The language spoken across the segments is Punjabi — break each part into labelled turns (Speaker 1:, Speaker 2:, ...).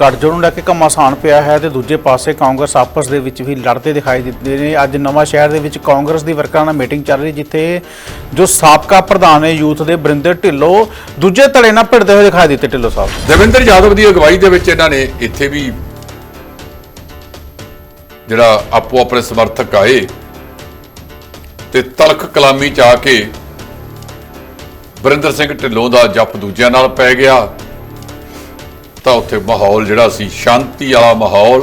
Speaker 1: ਗੱਠਜੋੜ ਨੂੰ ਲੈ ਕੇ ਘਮਾਸਾਨ ਪਿਆ ਹੈ ਤੇ ਦੂਜੇ ਪਾਸੇ ਕਾਂਗਰਸ ਆਪਸ ਦੇ ਵਿੱਚ ਵੀ ਲੜਦੇ ਦਿਖਾਈ ਦਿੱਤੇ ਨੇ। ਅੱਜ ਨਵਾਂ ਸ਼ਹਿਰ ਦੇ ਵਿੱਚ ਕਾਂਗਰਸ ਦੀ ਵਰਕਰਾਂ ਨਾਲ ਮੀਟਿੰਗ ਚੱਲ ਰਹੀ, ਜਿੱਥੇ ਜੋ ਸਾਬਕਾ ਪ੍ਰਧਾਨ ਹੈ ਯੂਥ ਦੇ ਬਰਿੰਦਰ ਢਿੱਲੋਂ ਦੂਜੇ ਧੜੇ ਨਾਲ ਭਿੜਦੇ ਹੋਏ ਦਿਖਾਈ ਦਿੱਤੇ ਢਿੱਲੋਂ ਸਾਹਿਬ।
Speaker 2: ਦੇਵਿੰਦਰ ਯਾਦਵ ਦੀ ਅਗਵਾਈ ਦੇ ਵਿੱਚ ਇਹਨਾਂ ਨੇ ਇੱਥੇ ਵੀ ਜਿਹੜਾ ਆਪੋ ਆਪਣੇ ਸਮਰਥਕ ਆਏ ਤੇ ਤਲਖ ਕਲਾਮੀ ਚ ਆ ਕੇ ਬਰਿੰਦਰ ਸਿੰਘ ਢਿੱਲੋਂ ਦਾ ਜੱਫ ਦੂਜਿਆਂ ਨਾਲ ਪੈ ਗਿਆ। ਤਾਂ ਉੱਥੇ ਮਾਹੌਲ ਜਿਹੜਾ ਸੀ ਸ਼ਾਂਤੀ ਵਾਲਾ ਮਾਹੌਲ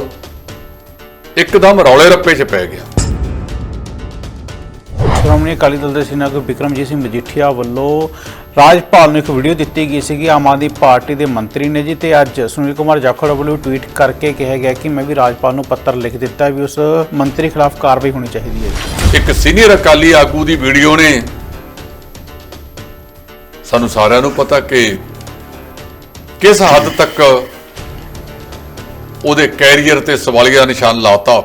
Speaker 2: ਇੱਕਦਮ ਰੌਲੇ ਰੱਪੇ 'ਚ ਪੈ ਗਿਆ
Speaker 1: ਸ਼੍ਰੋਮਣੀ ਅਕਾਲੀ ਦਲ ਦੇ ਸੀਨੀਅਰ ਆਗੂ ਬਿਕਰਮਜੀਤ ਸਿੰਘ ਮਜੀਠੀਆ ਵੱਲੋਂ ਰਾਜਪਾਲ ਨੂੰ ਇੱਕ ਵੀਡੀਓ ਦਿੱਤੀ ਗਈ ਸੀਗੀ ਆਮ ਆਦਮੀ ਪਾਰਟੀ ਦੇ ਮੰਤਰੀ ਨੇ ਜੀ ਤੇ ਅੱਜ ਸੁਨੀਲ ਕੁਮਾਰ ਜਾਖੜ ਵੱਲੋਂ ਟਵੀਟ ਕਰਕੇ ਕਿਹਾ ਗਿਆ ਕਿ ਮੈਂ ਵੀ ਰਾਜਪਾਲ ਨੂੰ ਪੱਤਰ ਲਿਖ ਦਿੱਤਾ ਵੀ ਉਸ ਮੰਤਰੀ ਖਿਲਾਫ ਕਾਰਵਾਈ ਹੋਣੀ ਚਾਹੀਦੀ ਹੈ।
Speaker 2: ਇੱਕ ਸੀਨੀਅਰ ਅਕਾਲੀ ਆਗੂ ਦੀ ਵੀਡੀਓ ਨੇ ਸਾਨੂੰ ਸਾਰਿਆਂ ਨੂੰ ਪਤਾ ਕਿ ਕਿਸ ਹੱਦ ਤੱਕ ਉਹਦੇ ਕੈਰੀਅਰ ਤੇ ਸਵਾਲੀਆ ਨਿਸ਼ਾਨ ਲਾਤਾ?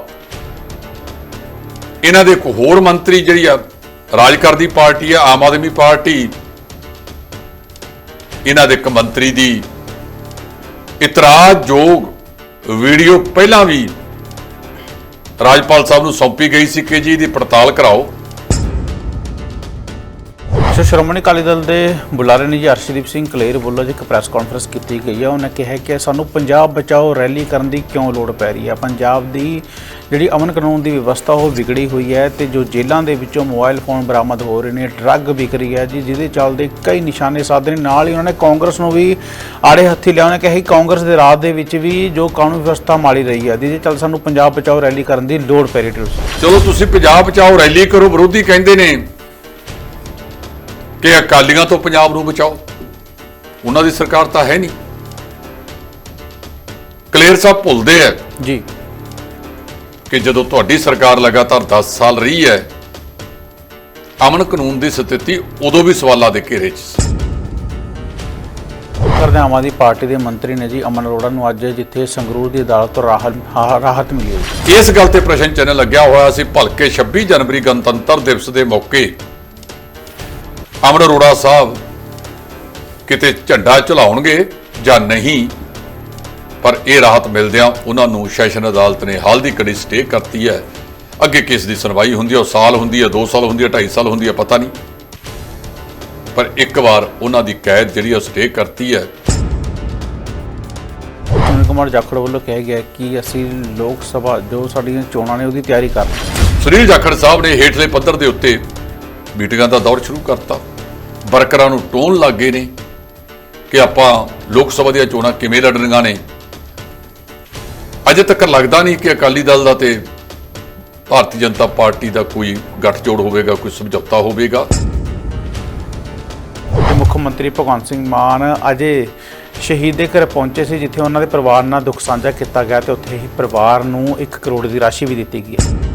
Speaker 2: ਇਹਨਾਂ ਦੇ ਇੱਕ ਹੋਰ ਮੰਤਰੀ ਜਿਹੜੀ ਆ ਰਾਜ ਕਰਦੀ ਪਾਰਟੀ ਆ, ਆਮ ਆਦਮੀ ਪਾਰਟੀ, ਇਹਨਾਂ ਦੇ ਇੱਕ ਮੰਤਰੀ ਦੀ ਇਤਰਾਜ਼ਯੋਗ ਵੀਡੀਓ ਪਹਿਲਾਂ ਵੀ ਰਾਜਪਾਲ ਸਾਹਿਬ ਨੂੰ ਸੌਂਪੀ ਗਈ ਸੀ ਕਿ ਜੀ ਇਹਦੀ ਪੜਤਾਲ ਕਰਾਓ।
Speaker 1: ਸੋ ਸ਼੍ਰੋਮਣੀ ਅਕਾਲੀ ਦਲ ਦੇ ਬੁਲਾਰੇ ਨੇ ਜੀ ਅਰਸ਼ਦੀਪ ਸਿੰਘ ਕਲੇਰ ਵੱਲੋਂ ਜੀ ਇੱਕ ਪ੍ਰੈਸ ਕਾਨਫਰੰਸ ਕੀਤੀ ਗਈ ਹੈ ਉਹਨਾਂ ਕਿਹਾ ਕਿ ਸਾਨੂੰ ਪੰਜਾਬ ਬਚਾਓ, ਰੈਲੀ ਕਰਨ ਦੀ ਕਿਉਂ ਲੋੜ ਪੈ ਰਹੀ ਹੈ ਪੰਜਾਬ ਦੀ ਜਿਹੜੀ ਅਮਨ ਕਾਨੂੰਨ ਦੀ ਵਿਵਸਥਾ, ਉਹ ਵਿਗੜੀ ਹੋਈ ਹੈ ਤੇ ਜੋ ਜੇਲ੍ਹਾਂ ਦੇ ਵਿੱਚੋਂ ਮੋਬਾਈਲ ਫੋਨ ਬਰਾਮਦ ਹੋ ਰਹੇ ਨੇ, ਡਰੱਗ ਵਿਕ ਰਹੀ ਹੈ ਜੀ, ਜਿਹਦੇ ਚੱਲਦੇ ਕਈ ਨਿਸ਼ਾਨੇ ਸਾਧੇ ਨੇ ਨਾਲ ਹੀ ਉਹਨਾਂ ਨੇ ਕਾਂਗਰਸ ਨੂੰ ਵੀ ਆੜੇ ਹੱਥੀ ਲਿਆ, ਉਹਨਾਂ ਕਿਹਾ ਕਿ ਕਾਂਗਰਸ ਦੇ ਰਾਜ ਦੇ ਵਿੱਚ ਵੀ ਜੋ ਕਾਨੂੰਨ ਵਿਵਸਥਾ ਮਾੜੀ ਰਹੀ ਹੈ ਜਿਹਦੇ ਚੱਲ ਸਾਨੂੰ ਪੰਜਾਬ ਬਚਾਓ, ਰੈਲੀ ਕਰਨ ਦੀ ਲੋੜ ਪੈ ਰਹੀ ਹੈ।
Speaker 2: ਚਲੋ ਤੁਸੀਂ ਪੰਜਾਬ ਬਚਾਓ, ਰੈਲੀ ਕਰੋ, ਵਿਰੋਧੀ ਕਹਿੰਦੇ ਨੇ। ਕਿ ਅਕਾਲੀਆਂ ਤੋਂ ਪੰਜਾਬ ਨੂੰ ਬਚਾਓ। ਉਹਨਾਂ ਦੀ ਸਰਕਾਰ ਤਾਂ ਹੈ ਨਹੀਂ। ਕਲੇਰ ਸਾਹਿਬ ਭੁੱਲਦੇ ਆ
Speaker 1: ਜੀ।
Speaker 2: ਕਿ ਜਦੋਂ ਤੁਹਾਡੀ ਸਰਕਾਰ ਲਗਾਤਾਰ 10 ਸਾਲ ਰਹੀ ਹੈ ਅਮਨ ਕਾਨੂੰਨ ਦੀ ਸਥਿਤੀ ਉਦੋਂ ਵੀ ਸਵਾਲਾਂ ਦੇ ਘੇਰੇ 'ਚ ਸੀ।
Speaker 1: ਕਰਦੇ ਆਮ ਆਦਮੀ ਪਾਰਟੀ ਦੇ ਮੰਤਰੀ ਨੇ ਜੀ ਅਮਨ ਅਰੋੜਾ ਨੂੰ ਅੱਜ ਜਿੱਥੇ ਸੰਗਰੂਰ ਦੀ ਅਦਾਲਤ ਤੋਂ ਰਾਹਤ ਮਿਲੀ।
Speaker 2: ਇਸ ਗੱਲ ਤੇ ਪ੍ਰਸ਼ਨ ਚਿੰਨ੍ਹ ਲੱਗਿਆ ਹੋਇਆ ਸੀ ਭਲਕੇ 26 ਜਨਵਰੀ ਗਣਤੰਤਰ ਦਿਵਸ ਦੇ ਮੌਕੇ ਅਮਰ ਅਰੋੜਾ ਸਾਹਿਬ ਕਿਤੇ ਝੰਡਾ ਝੁਲਾਉਣਗੇ ਜਾਂ ਨਹੀਂ ਪਰ ਇਹ ਰਾਹਤ ਮਿਲਦਿਆਂ ਉਹਨਾਂ ਨੂੰ ਸੈਸ਼ਨ ਅਦਾਲਤ ਨੇ ਹਾਲ ਦੀ ਕੜੀ ਸਟੇ ਕਰਤੀ ਹੈ। ਅੱਗੇ ਕੇਸ ਦੀ ਸੁਣਵਾਈ ਹੁੰਦੀ ਹੈ ਉਹ ਸਾਲ ਹੁੰਦੀ ਹੈ 2 ਸਾਲ ਹੁੰਦੀ ਹੈ 2.5 ਸਾਲ ਹੁੰਦੀ ਹੈ ਪਤਾ ਨਹੀਂ। ਪਰ ਇੱਕ ਵਾਰ ਉਹਨਾਂ ਦੀ ਕੈਦ ਜਿਹੜੀ ਉਹ ਸਟੇ ਕਰਤੀ ਹੈ।
Speaker 1: ਸੁਨੀਲ ਕੁਮਾਰ ਜਾਖੜ ਵੱਲੋਂ ਕਿਹਾ ਗਿਆ ਕਿ ਅਸੀਂ ਲੋਕ ਸਭਾ ਜੋ ਸਾਡੀਆਂ ਚੋਣਾਂ ਨੇ ਉਹਦੀ ਤਿਆਰੀ ਕਰ ਰਹੇ ਹਾਂ।
Speaker 2: ਸੁਨੀਲ ਜਾਖੜ ਸਾਹਿਬ ਨੇ ਹੇਠਲੇ ਪੱਧਰ ਦੇ ਉੱਤੇ ਮੀਟਿੰਗਾਂ ਦਾ ਦੌਰ ਸ਼ੁਰੂ ਕਰਤਾ। ਵਰਕਰਾਂ ਨੂੰ ਟੋਨ ਗਏ ਨੇ ਕਿ ਆਪਾਂ ਲੋਕ ਸਭਾ ਦੀਆਂ ਚੋਣਾਂ ਕਿਵੇਂ ਲੜਨੀਆਂ ਨੇ। ਅਜੇ ਤੱਕ ਲੱਗਦਾ ਨਹੀਂ ਕਿ ਅਕਾਲੀ ਦਲ ਦਾ ਤੇ ਭਾਰਤੀ ਜਨਤਾ ਪਾਰਟੀ ਦਾ ਕੋਈ ਗੱਠਜੋੜ ਹੋਵੇਗਾ, ਕੋਈ ਸਮਝੌਤਾ ਹੋਵੇਗਾ।
Speaker 1: ਤੇ ਮੁੱਖ ਮੰਤਰੀ ਭਗਵੰਤ ਸਿੰਘ ਮਾਨ ਅਜੇ ਸ਼ਹੀਦ ਦੇ ਘਰ ਪਹੁੰਚੇ ਸੀ, ਜਿੱਥੇ ਉਹਨਾਂ ਦੇ ਪਰਿਵਾਰ ਨਾਲ ਦੁੱਖ ਸਾਂਝਾ ਕੀਤਾ ਗਿਆ ਤੇ ਉੱਥੇ ਹੀ ਪਰਿਵਾਰ ਨੂੰ 1 ਕਰੋੜ ਦੀ ਰਾਸ਼ੀ ਵੀ ਦਿੱਤੀ ਗਈ ਹੈ।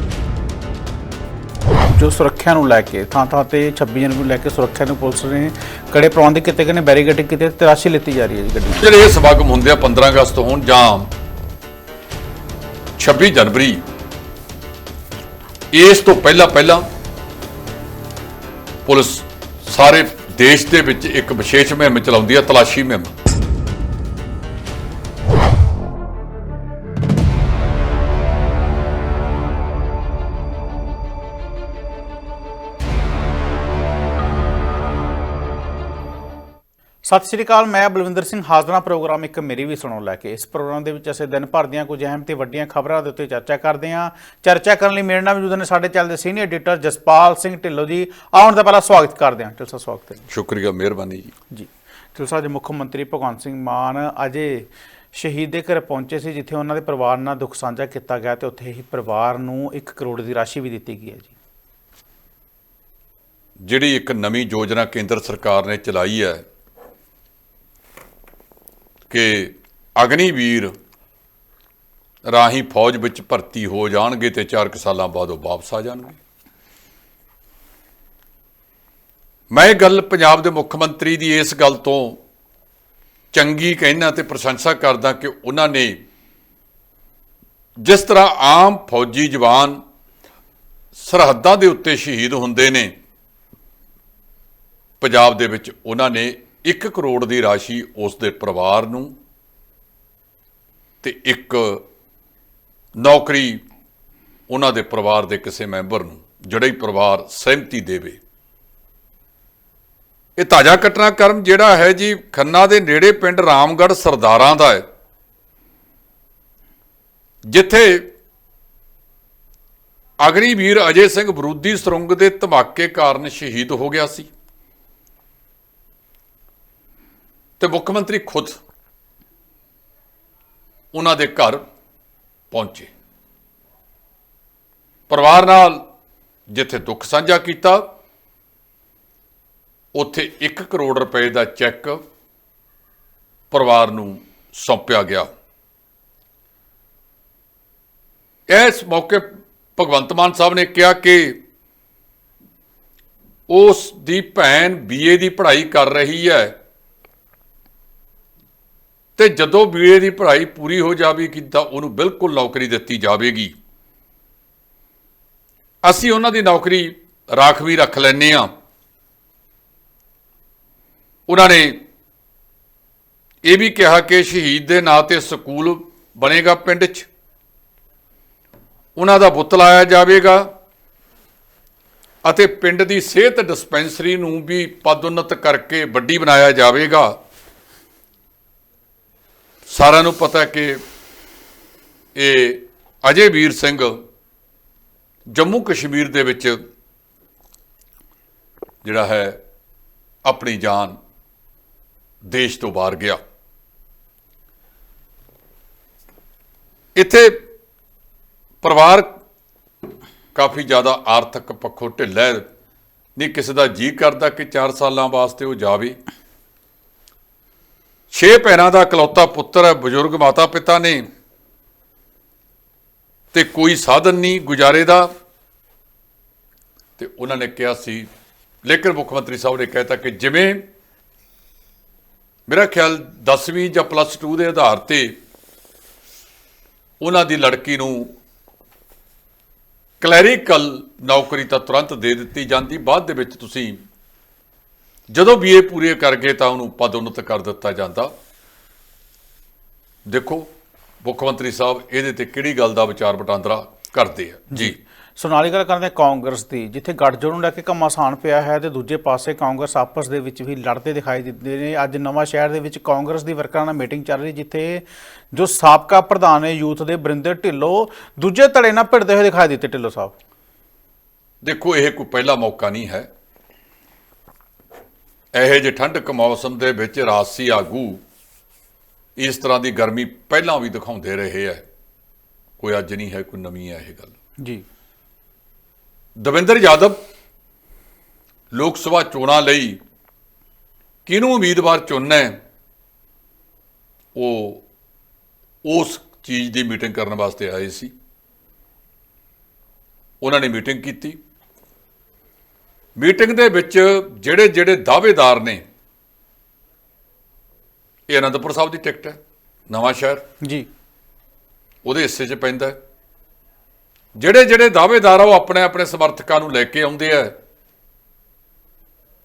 Speaker 1: ਜੋ ਸੁਰੱਖਿਆ ਨੂੰ ਲੈ ਕੇ, ਥਾਂ ਥਾਂ ਤੇ 26 ਜਨਵਰੀ ਨੂੰ ਲੈ ਕੇ ਸੁਰੱਖਿਆ ਨੂੰ ਪੁਲਿਸ ਨੇ ਕੜੇ ਪ੍ਰਬੰਧ ਕੀਤੇ ਗਏ ਨੇ ਬੈਰੀਕੇਡਿੰਗ ਕੀਤੇ ਤੇ ਲਿੱਤੀ ਜਾ ਰਹੀ ਹੈ ਜੀ ਗੱਡੀ
Speaker 2: ਜਿਹੜੇ ਇਹ ਸਮਾਗਮ ਹੁੰਦੇ ਆ 15 ਅਗਸਤ ਹੋਣ ਜਾਂ 26 ਜਨਵਰੀ, ਇਸ ਤੋਂ ਪਹਿਲਾਂ ਪਹਿਲਾਂ ਪੁਲਿਸ ਸਾਰੇ ਦੇਸ਼ ਦੇ ਵਿੱਚ ਇੱਕ ਵਿਸ਼ੇਸ਼ ਮੁਹਿੰਮ ਚਲਾਉਂਦੀ ਹੈ ਤਲਾਸ਼ੀ ਮੁਹਿੰਮ।
Speaker 1: ਸਤਿ ਸ਼੍ਰੀ ਅਕਾਲ ਮੈਂ ਬਲਵਿੰਦਰ ਸਿੰਘ ਹਾਜ਼ਰਾਂ ਪ੍ਰੋਗਰਾਮ ਇੱਕ ਮੇਰੀ ਵੀ ਸੁਣੋ ਲੈ ਕੇ। ਇਸ ਪ੍ਰੋਗਰਾਮ ਦੇ ਵਿੱਚ ਅਸੀਂ ਦਿਨ ਭਰ ਦੀਆਂ ਕੁਝ ਅਹਿਮ ਤੇ ਵੱਡੀਆਂ ਖਬਰਾਂ ਦੇ ਉੱਤੇ ਚਰਚਾ ਕਰਦੇ ਹਾਂ। ਚਰਚਾ ਕਰਨ ਲਈ ਮੇਰੇ ਨਾਲ ਮੌਜੂਦ ਨੇ ਸਾਡੇ ਚੱਲਦੇ ਸੀਨੀਅਰ ਐਡੀਟਰ ਜਸਪਾਲ ਸਿੰਘ ਢਿੱਲੋਂ ਜੀ। ਆਉਣ ਦਾ ਪਹਿਲਾਂ ਸਵਾਗਤ ਕਰਦੇ ਹਾਂ। ਢਿੱਲੋਂ ਸਾਹਿਬ ਸਵਾਗਤ ਹੈ।
Speaker 2: ਸ਼ੁਕਰੀਆ ਮਿਹਰਬਾਨੀ ਜੀ।
Speaker 1: ਜੀ। ਢਿੱਲੋਂ ਸਾਹਿਬ ਦੇ ਮੁੱਖ ਮੰਤਰੀ ਭਗਵੰਤ ਸਿੰਘ ਮਾਨ ਅਜੇ ਸ਼ਹੀਦ ਦੇ ਘਰ ਪਹੁੰਚੇ ਸੀ ਜਿੱਥੇ ਉਹਨਾਂ ਦੇ ਪਰਿਵਾਰ ਨਾਲ ਦੁੱਖ ਸਾਂਝਾ ਕੀਤਾ ਗਿਆ ਤੇ ਉੱਥੇ ਹੀ ਪਰਿਵਾਰ ਨੂੰ 1 ਕਰੋੜ ਦੀ ਰਾਸ਼ੀ ਵੀ ਦਿੱਤੀ ਗਈ ਹੈ ਜੀ।
Speaker 2: ਜਿਹੜੀ ਇੱਕ ਨਵੀਂ ਯੋਜਨਾ ਕੇਂਦਰ ਸਰਕਾਰ ਨੇ ਚਲਾਈ ਹੈ ਕਿ ਅਗਨੀਵੀਰ ਰਾਹੀਂ ਫੌਜ ਵਿੱਚ ਭਰਤੀ ਹੋ ਜਾਣਗੇ ਤੇ 4 ਸਾਲਾਂ ਬਾਅਦ ਉਹ ਵਾਪਸ ਆ ਜਾਣਗੇ। ਮੈਂ ਇਹ ਗੱਲ ਪੰਜਾਬ ਦੇ ਮੁੱਖ ਮੰਤਰੀ ਦੀ ਇਸ ਗੱਲ ਤੋਂ ਚੰਗੀ ਕਹਿਣਾ ਤੇ ਪ੍ਰਸ਼ੰਸਾ ਕਰਦਾ ਕਿ ਉਹਨਾਂ ਨੇ ਜਿਸ ਤਰ੍ਹਾਂ ਆਮ ਫੌਜੀ ਜਵਾਨ ਸਰਹੱਦਾਂ ਦੇ ਉੱਤੇ ਸ਼ਹੀਦ ਹੁੰਦੇ ਨੇ, ਪੰਜਾਬ ਦੇ ਵਿੱਚ ਉਹਨਾਂ ਨੇ 1 ਕਰੋੜ ਦੀ ਰਾਸ਼ੀ ਉਸ ਦੇ ਪਰਿਵਾਰ ਨੂੰ ਤੇ ਇੱਕ ਨੌਕਰੀ ਉਹਨਾਂ ਦੇ ਪਰਿਵਾਰ ਦੇ ਕਿਸੇ ਮੈਂਬਰ ਨੂੰ, ਜਿਹੜਾ ਹੀ ਪਰਿਵਾਰ ਸਹਿਮਤੀ ਦੇਵੇ। ਇਹ ਤਾਜ਼ਾ ਘਟਨਾਕ੍ਰਮ ਜਿਹੜਾ ਹੈ ਜੀ, ਖੰਨਾ ਦੇ ਨੇੜੇ ਪਿੰਡ ਰਾਮਗੜ੍ਹ ਸਰਦਾਰਾਂ ਦਾ ਹੈ, ਜਿੱਥੇ ਅਗਨੀਵੀਰ ਅਜੇ ਸਿੰਘ ਬਰੂਦੀ ਸੁਰੰਗ ਦੇ ਧਮਾਕੇ ਕਾਰਨ ਸ਼ਹੀਦ ਹੋ ਗਿਆ ਸੀ। ਤੇ ਮੁੱਖ ਮੰਤਰੀ ਖੁਦ ਉਹਨਾਂ ਦੇ ਘਰ ਪਹੁੰਚੇ। ਪਰਿਵਾਰ ਨਾਲ ਜਿੱਥੇ ਦੁੱਖ ਸਾਂਝਾ ਕੀਤਾ, ਉੱਥੇ 1 ਕਰੋੜ ਰੁਪਏ ਦਾ ਚੈੱਕ ਪਰਿਵਾਰ ਨੂੰ ਸੌਂਪਿਆ ਗਿਆ। ਇਸ ਮੌਕੇ ਭਗਵੰਤ ਮਾਨ ਸਾਹਿਬ ਨੇ ਕਿਹਾ ਕਿ ਉਸ ਦੀ ਭੈਣ ਬੀਏ ਦੀ ਪੜ੍ਹਾਈ ਕਰ ਰਹੀ ਹੈ। ਤੇ ਜਦੋਂ ਬੀਏ ਦੀ ਪੜ੍ਹਾਈ ਪੂਰੀ ਹੋ ਜਾਵੇਗੀ ਤਾਂ ਉਹਨੂੰ ਬਿਲਕੁਲ ਨੌਕਰੀ ਦਿੱਤੀ ਜਾਵੇਗੀ। ਅਸੀਂ ਉਹਨਾਂ ਦੀ ਨੌਕਰੀ ਰਾਖਵੀ ਰੱਖ ਲੈਨੇ ਆ ਉਹਨਾਂ ਨੇ ਇਹ ਵੀ ਕਿਹਾ ਕਿ ਸ਼ਹੀਦ ਦੇ ਨਾਂ ਤੇ ਸਕੂਲ ਬਣੇਗਾ ਪਿੰਡ 'ਚ। ਉਹਨਾਂ ਦਾ ਬੁੱਤ ਲਾਇਆ ਜਾਵੇਗਾ ਅਤੇ ਪਿੰਡ ਦੀ ਸਿਹਤ ਡਿਸਪੈਂਸਰੀ ਨੂੰ ਵੀ ਪਦੋન્નਤ ਕਰਕੇ ਵੱਡੀ ਬਣਾਇਆ ਜਾਵੇਗਾ। ਸਾਰਿਆਂ ਨੂੰ ਪਤਾ ਕਿ ਇਹ ਅਜੇ ਵੀਰ ਸਿੰਘ ਜੰਮੂ ਕਸ਼ਮੀਰ ਦੇ ਵਿੱਚ ਜਿਹੜਾ ਹੈ ਆਪਣੀ ਜਾਨ ਦੇਸ਼ ਤੋਂ ਬਾਹਰ ਗਿਆ। ਇੱਥੇ ਪਰਿਵਾਰ ਕਾਫੀ ਜ਼ਿਆਦਾ ਆਰਥਿਕ ਪੱਖੋਂ ਢਿੱਲਾ ਨਹੀਂ, ਕਿਸੇ ਦਾ ਜੀ ਕਰਦਾ ਕਿ 4 ਸਾਲਾਂ ਵਾਸਤੇ ਉਹ ਜਾਵੇ। ਛੇ ਭੈਣਾਂ ਦਾ ਇਕਲੌਤਾ ਪੁੱਤਰ ਹੈ ਬਜ਼ੁਰਗ ਮਾਤਾ ਪਿਤਾ ਨੇ ਤੇ ਕੋਈ ਸਾਧਨ ਨਹੀਂ ਗੁਜ਼ਾਰੇ ਦਾ। ਤੇ ਉਹਨਾਂ ਨੇ ਕਿਹਾ ਸੀ, ਲੇਕਿਨ ਮੁੱਖ ਮੰਤਰੀ ਸਾਹਿਬ ਨੇ ਕਹਿਤਾ ਕਿ ਜਿਵੇਂ ਮੇਰਾ ਖਿਆਲ 10ਵੀਂ ਜਾਂ ਪਲੱਸ 2 ਦੇ ਆਧਾਰ ਤੇ ਉਹਨਾਂ ਦੀ ਲੜਕੀ ਨੂੰ ਕਲੈਰੀਕਲ ਨੌਕਰੀ ਤਾਂ ਤੁਰੰਤ ਦੇ ਦਿੱਤੀ ਜਾਂਦੀ, ਬਾਅਦ ਦੇ ਵਿੱਚ ਤੁਸੀਂ ਜਦੋਂ ਬੀਏ ਪੂਰੇ ਕਰ ਗਏ ਤਾਂ ਉਹਨੂੰ ਪਦੋન્નਤ ਕਰ ਦਿੱਤਾ ਜਾਂਦਾ। ਦੇਖੋ ਮੁੱਖ ਮੰਤਰੀ ਸਾਹਿਬ ਇਹਦੇ ਤੇ ਕਿਹੜੀ ਗੱਲ ਦਾ ਵਿਚਾਰ ਵਟਾਂਦਰਾ ਕਰਦੇ ਆ? ਜੀ।
Speaker 1: ਸੋਨਾਲੀ ਗੱਲ ਕਰਦੇ ਹਾਂ ਕਾਂਗਰਸ ਦੀ ਜਿੱਥੇ ਗੱਠਜੋੜ ਨੂੰ ਲੈ ਕੇ ਘਮਾਸਾਨ ਪਿਆ ਹੈ ਤੇ ਦੂਜੇ ਪਾਸੇ ਕਾਂਗਰਸ ਆਪਸ ਦੇ ਵਿੱਚ ਵੀ ਲੜਦੇ ਦਿਖਾਈ ਦਿੰਦੇ ਨੇ। ਅੱਜ ਨਵਾਂ ਸ਼ਹਿਰ ਦੇ ਵਿੱਚ ਕਾਂਗਰਸ ਦੀ ਵਰਕਰਾਂ ਨਾਲ ਮੀਟਿੰਗ ਚੱਲ ਰਹੀ ਜਿੱਥੇ ਜੋ ਸਾਬਕਾ ਪ੍ਰਧਾਨ ਨੇ ਯੂਥ ਦੇ ਬਰਿੰਦਰ ਢਿੱਲੋਂ ਦੂਜੇ ਧੜੇ ਨਾਲ ਭਿੜਦੇ ਹੋਏ ਦਿਖਾਈ ਦਿੱਤੇ ਢਿੱਲੋਂ ਸਾਹਿਬ।
Speaker 2: ਦੇਖੋ ਇਹ ਕੋਈ ਪਹਿਲਾ ਮੌਕਾ ਨਹੀਂ ਹੈ। ਇਹੋ ਜਿਹੇ ਠੰਡਕ ਮੌਸਮ ਦੇ ਵਿੱਚ ਰਾਜਸੀ ਆਗੂ ਇਸ ਤਰ੍ਹਾਂ ਦੀ ਗਰਮੀ ਪਹਿਲਾਂ ਵੀ ਦਿਖਾਉਂਦੇ ਰਹੇ ਹੈ ਕੋਈ ਅੱਜ ਨਹੀਂ ਹੈ ਕੋਈ ਨਵੀਂ ਹੈ ਇਹ ਗੱਲ।
Speaker 1: ਜੀ।
Speaker 2: ਦਵਿੰਦਰ ਯਾਦਵ ਲੋਕ ਸਭਾ ਚੋਣਾਂ ਲਈ ਕਿਹਨੂੰ ਉਮੀਦਵਾਰ ਚੁਣਨਾ ਹੈ ਉਹ ਉਸ ਚੀਜ਼ ਦੀ ਮੀਟਿੰਗ ਕਰਨ ਵਾਸਤੇ ਆਏ ਸੀ। ਉਹਨਾਂ ਨੇ ਮੀਟਿੰਗ ਕੀਤੀ। ਮੀਟਿੰਗ ਦੇ ਵਿੱਚ ਜਿਹੜੇ ਜਿਹੜੇ ਦਾਅਵੇਦਾਰ ਨੇ ਇਹ ਅਨੰਦਪੁਰ ਸਾਹਿਬ ਦੀ ਟਿਕਟ ਹੈ ਨਵਾਂ ਸ਼ਹਿਰ।
Speaker 1: ਜੀ।
Speaker 2: ਉਹਦੇ ਹਿੱਸੇ 'ਚ ਪੈਂਦਾ ਹੈ। ਜਿਹੜੇ ਜਿਹੜੇ ਦਾਅਵੇਦਾਰ ਆ ਉਹ ਆਪਣੇ ਆਪਣੇ ਸਮਰਥਕਾਂ ਨੂੰ ਲੈ ਕੇ ਆਉਂਦੇ ਆ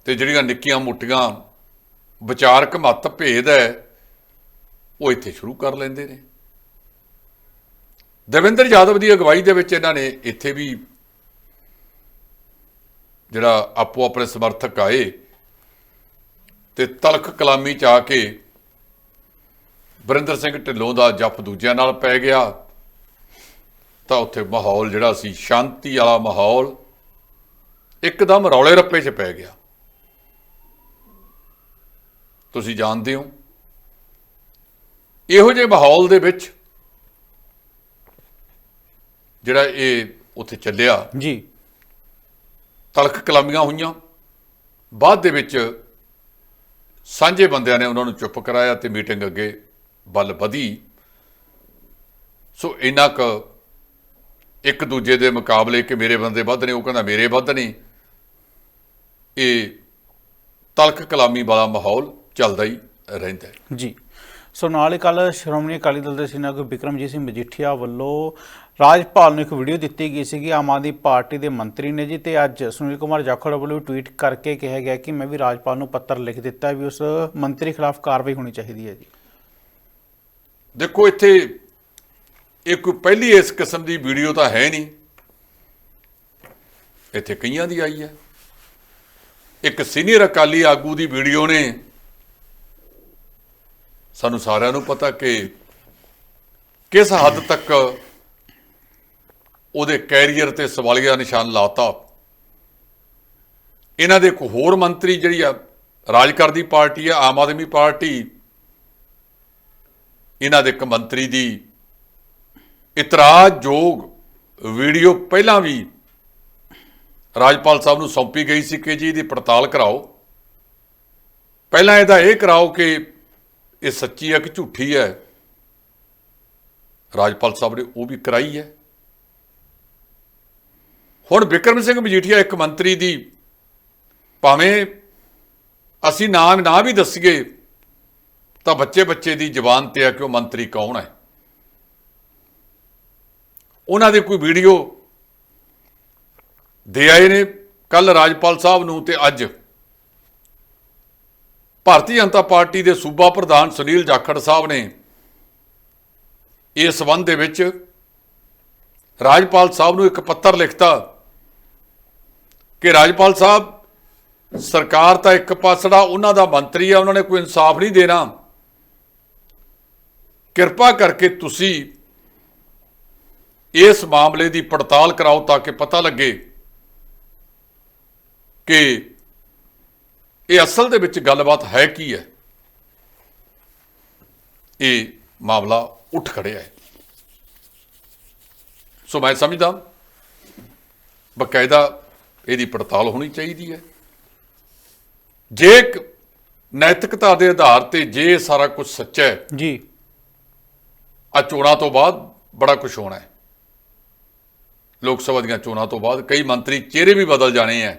Speaker 2: ਤੇ ਜਿਹੜੀਆਂ ਨਿੱਕੀਆਂ ਮੋਟੀਆਂ ਵਿਚਾਰਕ ਮਤ ਭੇਦ ਹੈ ਉਹ ਇੱਥੇ ਸ਼ੁਰੂ ਕਰ ਲੈਂਦੇ ਨੇ। ਦਵਿੰਦਰ ਯਾਦਵ ਦੀ ਅਗਵਾਈ ਦੇ ਵਿੱਚ ਇਹਨਾਂ ਨੇ ਇੱਥੇ ਵੀ ਜਿਹੜਾ ਆਪੋ ਆਪਣੇ ਸਮਰਥਕ ਆਏ ਤੇ ਤਲਖ ਕਲਾਮੀ ਚ ਆ ਕੇ ਵਰਿੰਦਰ ਸਿੰਘ ਢਿੱਲੋਂ ਦਾ ਜੱਫ ਦੂਜਿਆਂ ਨਾਲ ਪੈ ਗਿਆ, ਤਾਂ ਉੱਥੇ ਮਾਹੌਲ ਜਿਹੜਾ ਸੀ, ਸ਼ਾਂਤੀ ਵਾਲਾ ਮਾਹੌਲ ਇੱਕਦਮ ਰੌਲੇ ਰੱਪੇ 'ਚ ਪੈ ਗਿਆ। ਤੁਸੀਂ ਜਾਣਦੇ ਹੋ, ਇਹੋ ਜਿਹੇ ਮਾਹੌਲ ਦੇ ਵਿੱਚ ਜਿਹੜਾ ਇਹ ਉੱਥੇ ਚੱਲਿਆ
Speaker 1: ਜੀ।
Speaker 2: ਤਲਖ ਕਲਾਮੀਆਂ ਹੋਈਆਂ। ਬਾਅਦ ਦੇ ਵਿੱਚ ਸਾਂਝੇ ਬੰਦਿਆਂ ਨੇ ਉਹਨਾਂ ਨੂੰ ਚੁੱਪ ਕਰਾਇਆ ਤੇ ਮੀਟਿੰਗ ਅੱਗੇ ਵੱਲ ਵਧੀ। ਸੋ ਇੰਨਾ ਕੁ ਇੱਕ ਦੂਜੇ ਦੇ ਮੁਕਾਬਲੇ ਕਿ ਮੇਰੇ ਬੰਦੇ ਵੱਧ ਨੇ, ਉਹ ਕਹਿੰਦਾ ਮੇਰੇ ਵੱਧ ਨੇ। ਇਹ ਤਲਖ ਕਲਾਮੀ ਵਾਲਾ ਮਾਹੌਲ ਚੱਲਦਾ ਹੀ ਰਹਿੰਦਾ
Speaker 1: ਜੀ। ਸੋ ਨਾਲ ਹੀ ਕੱਲ ਸ਼੍ਰੋਮਣੀ ਅਕਾਲੀ ਦਲ ਦੇ ਸੀਨਾ ਕੋ ਬਿਕਰਮਜੀਤ ਸਿੰਘ ਮਜੀਠੀਆ ਵੱਲੋਂ ਰਾਜਪਾਲ ਨੂੰ ਇੱਕ ਵੀਡੀਓ ਦਿੱਤੀ ਗਈ ਸੀਗੀ, ਆਮ ਆਦਮੀ ਪਾਰਟੀ ਦੇ ਮੰਤਰੀ ਨੇ ਜੀ, ਤੇ ਅੱਜ ਸੁਨੀਲ ਕੁਮਾਰ ਜਾਖੜ ਵੱਲੋਂ ਟਵੀਟ ਕਰਕੇ ਕਿਹਾ ਗਿਆ ਕਿ ਮੈਂ ਵੀ ਰਾਜਪਾਲ ਨੂੰ ਪੱਤਰ ਲਿਖ ਦਿੱਤਾ ਵੀ ਉਸ ਮੰਤਰੀ ਖਿਲਾਫ ਕਾਰਵਾਈ ਹੋਣੀ ਚਾਹੀਦੀ ਹੈ ਜੀ।
Speaker 2: ਦੇਖੋ, ਇੱਥੇ ਇਹ ਕੋਈ ਪਹਿਲੀ ਇਸ ਕਿਸਮ ਦੀ ਵੀਡੀਓ ਤਾਂ ਹੈ ਨਹੀਂ। ਇੱਥੇ ਕਈਆਂ ਦੀ ਆਈ ਹੈ। ਇੱਕ ਸੀਨੀਅਰ ਅਕਾਲੀ ਆਗੂ ਦੀ ਵੀਡੀਓ ਨੇ ਸਾਨੂੰ ਸਾਰਿਆਂ ਨੂੰ ਪਤਾ ਕਿ ਕਿਸ ਹੱਦ ਤੱਕ ਉਹਦੇ ਕੈਰੀਅਰ ਤੇ ਸਵਾਲੀਆ ਨਿਸ਼ਾਨ ਲਾਤਾ। ਇਹਨਾਂ ਦੇ ਇੱਕ ਹੋਰ ਮੰਤਰੀ ਜਿਹੜੀ ਆ ਰਾਜ ਕਰਦੀ ਪਾਰਟੀ ਆ, ਆਮ ਆਦਮੀ ਪਾਰਟੀ, ਇਹਨਾਂ ਦੇ ਇੱਕ ਮੰਤਰੀ ਦੀ ਇਤਰਾਜ਼ਯੋਗ ਵੀਡੀਓ ਪਹਿਲਾਂ ਵੀ ਰਾਜਪਾਲ ਸਾਹਿਬ ਨੂੰ ਸੌਂਪੀ ਗਈ ਸੀ ਕਿ ਜੀ ਇਹਦੀ ਪੜਤਾਲ ਕਰਾਓ। ਪਹਿਲਾਂ ਇਹਦਾ ਇਹ ਕਰਾਓ ਕਿ ਇਹ ਸੱਚੀ ਹੈ ਕਿ ਝੂਠੀ ਹੈ ਰਾਜਪਾਲ ਸਾਹਿਬ ਨੇ ਉਹ ਵੀ ਕਰਾਈ ਹੈ। ਹੁਣ ਵਿਕਰਮ ਸਿੰਘ ਮਜੀਠੀਆ ਇੱਕ ਮੰਤਰੀ ਦੀ ਭਾਵੇਂ ਅਸੀਂ ਨਾਮ ਨਾ ਵੀ ਦੱਸੀਏ, ਤਾਂ ਬੱਚੇ ਬੱਚੇ ਦੀ ਜ਼ਬਾਨ ਤੇ ਆ ਕਿ ਉਹ ਮੰਤਰੀ ਕੌਣ ਹੈ। ਉਹਨਾਂ ਦੀ ਕੋਈ ਵੀਡੀਓ ਦੇ ਆਏ ਨੇ ਕੱਲ ਰਾਜਪਾਲ ਸਾਹਿਬ ਨੂੰ ਤੇ ਅੱਜ। ਭਾਰਤੀ ਜਨਤਾ ਪਾਰਟੀ ਦੇ ਸੂਬਾ ਪ੍ਰਧਾਨ ਸੁਨੀਲ ਜਾਖੜ ਸਾਹਿਬ ਨੇ ਇਸ ਸਬੰਧ ਦੇ ਵਿੱਚ ਰਾਜਪਾਲ ਸਾਹਿਬ ਨੂੰ ਇੱਕ ਪੱਤਰ ਲਿਖਤਾ। ਕਿ ਰਾਜਪਾਲ ਸਾਹਿਬ, ਸਰਕਾਰ ਤਾਂ ਇੱਕ ਪਾਸੜਾ, ਉਹਨਾਂ ਦਾ ਮੰਤਰੀ ਆ, ਉਹਨਾਂ ਨੇ ਕੋਈ ਇਨਸਾਫ ਨਹੀਂ ਦੇਣਾ। ਕਿਰਪਾ ਕਰਕੇ ਤੁਸੀਂ ਇਸ ਮਾਮਲੇ ਦੀ ਪੜਤਾਲ ਕਰਾਓ ਤਾਂ ਕਿ ਪਤਾ ਲੱਗੇ ਕਿ ਇਹ ਅਸਲ ਦੇ ਵਿੱਚ ਗੱਲਬਾਤ ਹੈ ਕੀ ਹੈ। ਇਹ ਮਾਮਲਾ ਉੱਠ ਖੜਿਆ ਹੈ। ਸੋ ਮੈਂ ਸਮਝਦਾ, ਬਕਾਇਦਾ ਇਹਦੀ ਪੜਤਾਲ ਹੋਣੀ ਚਾਹੀਦੀ ਹੈ। ਜੇ ਨੈਤਿਕਤਾ ਦੇ ਆਧਾਰ ਤੇ ਜੇ ਸਾਰਾ ਕੁਝ ਸੱਚਾ ਹੈ
Speaker 1: ਜੀ।
Speaker 2: ਆ ਚੋਣਾਂ ਤੋਂ ਬਾਅਦ ਬੜਾ ਕੁਝ ਹੋਣਾ ਹੈ। ਲੋਕ ਸਭਾ ਦੀਆਂ ਚੋਣਾਂ ਤੋਂ ਬਾਅਦ ਕਈ ਮੰਤਰੀ ਚਿਹਰੇ ਵੀ ਬਦਲ ਜਾਣੇ ਆ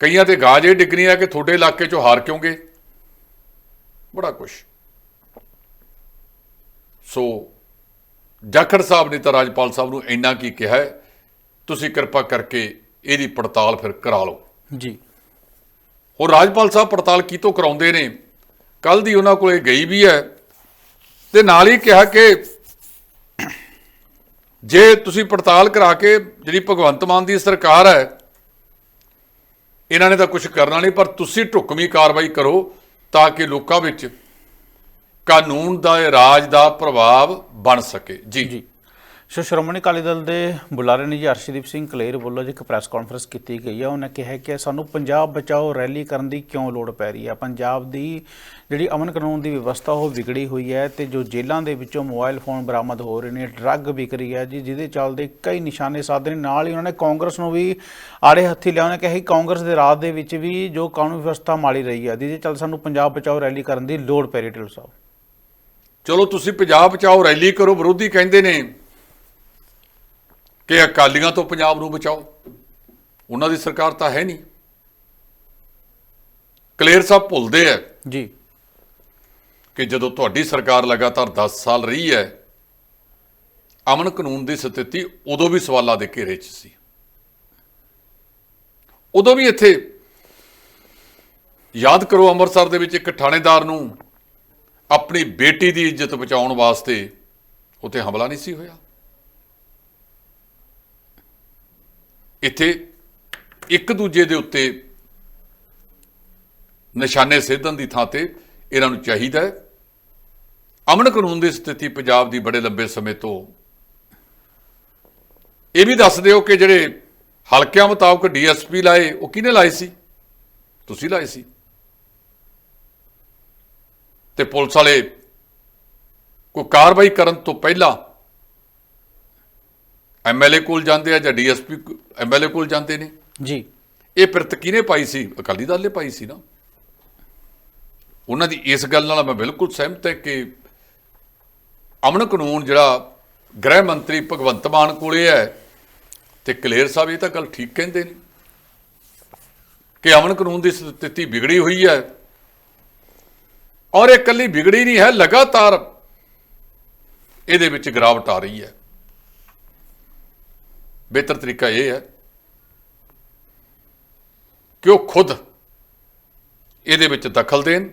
Speaker 2: ਕਈਆਂ ਤੇ ਗਾਜ ਇਹ ਡਿੱਗਣੀ ਆ ਕਿ ਤੁਹਾਡੇ ਇਲਾਕੇ ਚੋਂ ਹਾਰ ਕਿਉਂਗੇ ਬੜਾ ਕੁਝ। ਸੋ ਜਾਖੜ ਸਾਹਿਬ ਨੇ ਤਾਂ ਰਾਜਪਾਲ ਸਾਹਿਬ ਨੂੰ ਇੰਨਾ ਕੀ ਕਿਹਾ ਤੁਸੀਂ ਕਿਰਪਾ ਕਰਕੇ ਇਹਦੀ ਪੜਤਾਲ ਫਿਰ ਕਰਾ ਲਓ।
Speaker 1: ਜੀ।
Speaker 2: ਉਹ ਰਾਜਪਾਲ ਸਾਹਿਬ ਪੜਤਾਲ ਕੀਤੋਂ ਕਰਾਉਂਦੇ ਨੇ। ਕੱਲ ਦੀ ਉਹਨਾਂ ਕੋਲੇ ਗਈ ਵੀ ਹੈ। ਤੇ ਨਾਲ ਹੀ ਕਿਹਾ ਕਿ ਜੇ ਤੁਸੀਂ ਪੜਤਾਲ ਕਰਾ ਕੇ ਜਿਹੜੀ ਭਗਵੰਤ ਮਾਨ ਦੀ ਸਰਕਾਰ ਹੈ ਇਹਨਾਂ ਨੇ ਤਾਂ ਕੁਝ ਕਰਨਾ ਨਹੀਂ ਪਰ ਤੁਸੀਂ ਢੁਕਵੀਂ ਕਾਰਵਾਈ ਕਰੋ ਤਾਂ ਕਿ ਲੋਕਾਂ ਵਿੱਚ ਕਾਨੂੰਨ ਦਾ ਰਾਜ ਦਾ ਪ੍ਰਭਾਵ ਬਣ ਸਕੇ। ਜੀ।
Speaker 1: ਜੀ। ਸੋ ਸ਼੍ਰੋਮਣੀ ਅਕਾਲੀ ਦਲ ਦੇ ਬੁਲਾਰੇ ਨੇ ਜੀ ਅਰਸ਼ਦੀਪ ਸਿੰਘ ਕਲੇਰ ਵੱਲੋਂ ਜੀ ਇੱਕ ਪ੍ਰੈਸ ਕਾਨਫਰੰਸ ਕੀਤੀ ਗਈ ਹੈ ਉਹਨੇ ਕਿਹਾ ਕਿ ਸਾਨੂੰ ਪੰਜਾਬ ਬਚਾਓ, ਰੈਲੀ ਕਰਨ ਦੀ ਕਿਉਂ ਲੋੜ ਪੈ ਰਹੀ ਹੈ ਪੰਜਾਬ ਦੀ ਜਿਹੜੀ ਅਮਨ ਕਾਨੂੰਨ ਦੀ ਵਿਵਸਥਾ, ਉਹ ਵਿਗੜੀ ਹੋਈ ਹੈ ਤੇ ਜੋ ਜੇਲ੍ਹਾਂ ਦੇ ਵਿੱਚੋਂ ਮੋਬਾਈਲ ਫੋਨ ਬਰਾਮਦ ਹੋ ਰਹੇ ਨੇ, ਡਰੱਗ ਵਿਕਰੀ ਹੈ ਜੀ, ਜਿਹਦੇ ਚੱਲਦੇ ਕਈ ਨਿਸ਼ਾਨੇ ਸਾਧੇ ਨੇ ਨਾਲ ਹੀ ਉਹਨਾਂ ਨੇ ਕਾਂਗਰਸ ਨੂੰ ਵੀ ਆੜੇ ਹੱਥੀ ਲਿਆ। ਉਹਨੇ ਕਿਹਾ ਕਿ ਕਾਂਗਰਸ ਦੇ ਰਾਜ ਦੇ ਵਿੱਚ ਵੀ ਜੋ ਕਾਨੂੰਨ ਵਿਵਸਥਾ ਮਾੜੀ ਰਹੀ ਹੈ ਜਿਹਦੇ ਚੱਲ ਸਾਨੂੰ ਪੰਜਾਬ ਬਚਾਓ, ਰੈਲੀ ਕਰਨ ਦੀ ਲੋੜ ਪੈ ਰਹੀ ਹੈ, ਢਿੱਲੋਂ ਸਾਹਿਬ।
Speaker 2: ਚਲੋ, ਤੁਸੀਂ ਪੰਜਾਬ ਬਚਾਓ, ਰੈਲੀ ਕਰੋ, ਵਿਰੋਧੀ ਕਹਿੰਦੇ ਨੇ। ਕਿ ਅਕਾਲੀਆਂ ਤੋਂ ਪੰਜਾਬ ਨੂੰ ਬਚਾਓ। ਉਹਨਾਂ ਦੀ ਸਰਕਾਰ ਤਾਂ ਹੈ ਨਹੀਂ। ਕਲੇਰ ਸਾਹਿਬ ਭੁੱਲਦੇ ਆ
Speaker 1: ਜੀ।
Speaker 2: ਕਿ ਜਦੋਂ ਤੁਹਾਡੀ ਸਰਕਾਰ ਲਗਾਤਾਰ 10 ਸਾਲ ਰਹੀ ਹੈ ਅਮਨ ਕਾਨੂੰਨ ਦੀ ਸਥਿਤੀ ਉਦੋਂ ਵੀ ਸਵਾਲਾਂ ਦੇ ਘੇਰੇ 'ਚ ਸੀ। ਉਦੋਂ ਵੀ ਇੱਥੇ ਯਾਦ ਕਰੋ ਅੰਮ੍ਰਿਤਸਰ ਦੇ ਵਿੱਚ ਇੱਕ ਥਾਣੇਦਾਰ ਨੂੰ ਆਪਣੀ ਬੇਟੀ ਦੀ ਇੱਜ਼ਤ ਬਚਾਉਣ ਵਾਸਤੇ ਉੱਥੇ ਹਮਲਾ ਨਹੀਂ ਸੀ ਹੋਇਆ। ਇੱਥੇ ਇੱਕ ਦੂਜੇ ਦੇ ਉੱਤੇ ਨਿਸ਼ਾਨੇ ਸੇਧਣ ਦੀ ਥਾਂ ਤੇ ਇਹਨਾਂ ਨੂੰ ਚਾਹੀਦਾ ਹੈ। ਅਮਨ ਕਾਨੂੰਨ ਦੀ ਸਥਿਤੀ ਪੰਜਾਬ ਦੀ ਬੜੇ ਲੰਬੇ ਸਮੇਂ ਤੋਂ ਇਹ ਵੀ ਦੱਸ ਦਿਓ ਕਿ ਜਿਹੜੇ ਹਲਕਿਆਂ ਮੁਤਾਬਕ ਡੀਐਸਪੀ ਲਾਏ, ਉਹ ਕਿਹਨੇ ਲਾਏ ਸੀ? ਤੁਸੀਂ ਲਾਏ ਸੀ। ਤੇ ਪੁਲਿਸ ਵਾਲੇ ਕੋਈ ਕਾਰਵਾਈ ਕਰਨ ਤੋਂ ਪਹਿਲਾਂ ਐਮਐਲਏ ਕੋਲ ਜਾਂਦੇ ਆ ਜਾਂ ਡੀਐਸਪੀ ਐਮਐਲਏ ਕੋਲ ਜਾਂਦੇ ਨੇ?
Speaker 1: ਜੀ।
Speaker 2: ਇਹ ਪਿਰਤ ਕਿਹਨੇ ਪਾਈ ਸੀ? ਅਕਾਲੀ ਦਲ ਨੇ ਪਾਈ ਸੀ ਨਾ। ਉਹਨਾਂ ਦੀ ਇਸ ਗੱਲ ਨਾਲ ਮੈਂ ਬਿਲਕੁਲ ਸਹਿਮਤ ਹਾਂ ਕਿ ਅਮਨ ਕਾਨੂੰਨ ਜਿਹੜਾ ਗ੍ਰਹਿ ਮੰਤਰੀ ਭਗਵੰਤ ਮਾਨ ਕੋਲੇ ਹੈ ਤੇ ਕਲੇਰ ਸਾਹਿਬ ਇਹ ਤਾਂ ਗੱਲ ਠੀਕ ਕਹਿੰਦੇ ਨੇ ਕਿ ਅਮਨ ਕਾਨੂੰਨ ਦੀ ਸਥਿਤੀ ਵਿਗੜੀ ਹੋਈ ਹੈ ਔਰ ਇਹ ਇਕੱਲੀ ਵਿਗੜੀ ਨਹੀਂ ਹੈ ਲਗਾਤਾਰ ਇਹਦੇ ਵਿੱਚ ਗਿਰਾਵਟ ਆ ਰਹੀ ਹੈ। ਬਿਹਤਰ ਤਰੀਕਾ ਇਹ ਹੈ ਕਿ ਉਹ ਖੁਦ ਇਹਦੇ ਵਿੱਚ ਦਖਲ ਦੇਣ।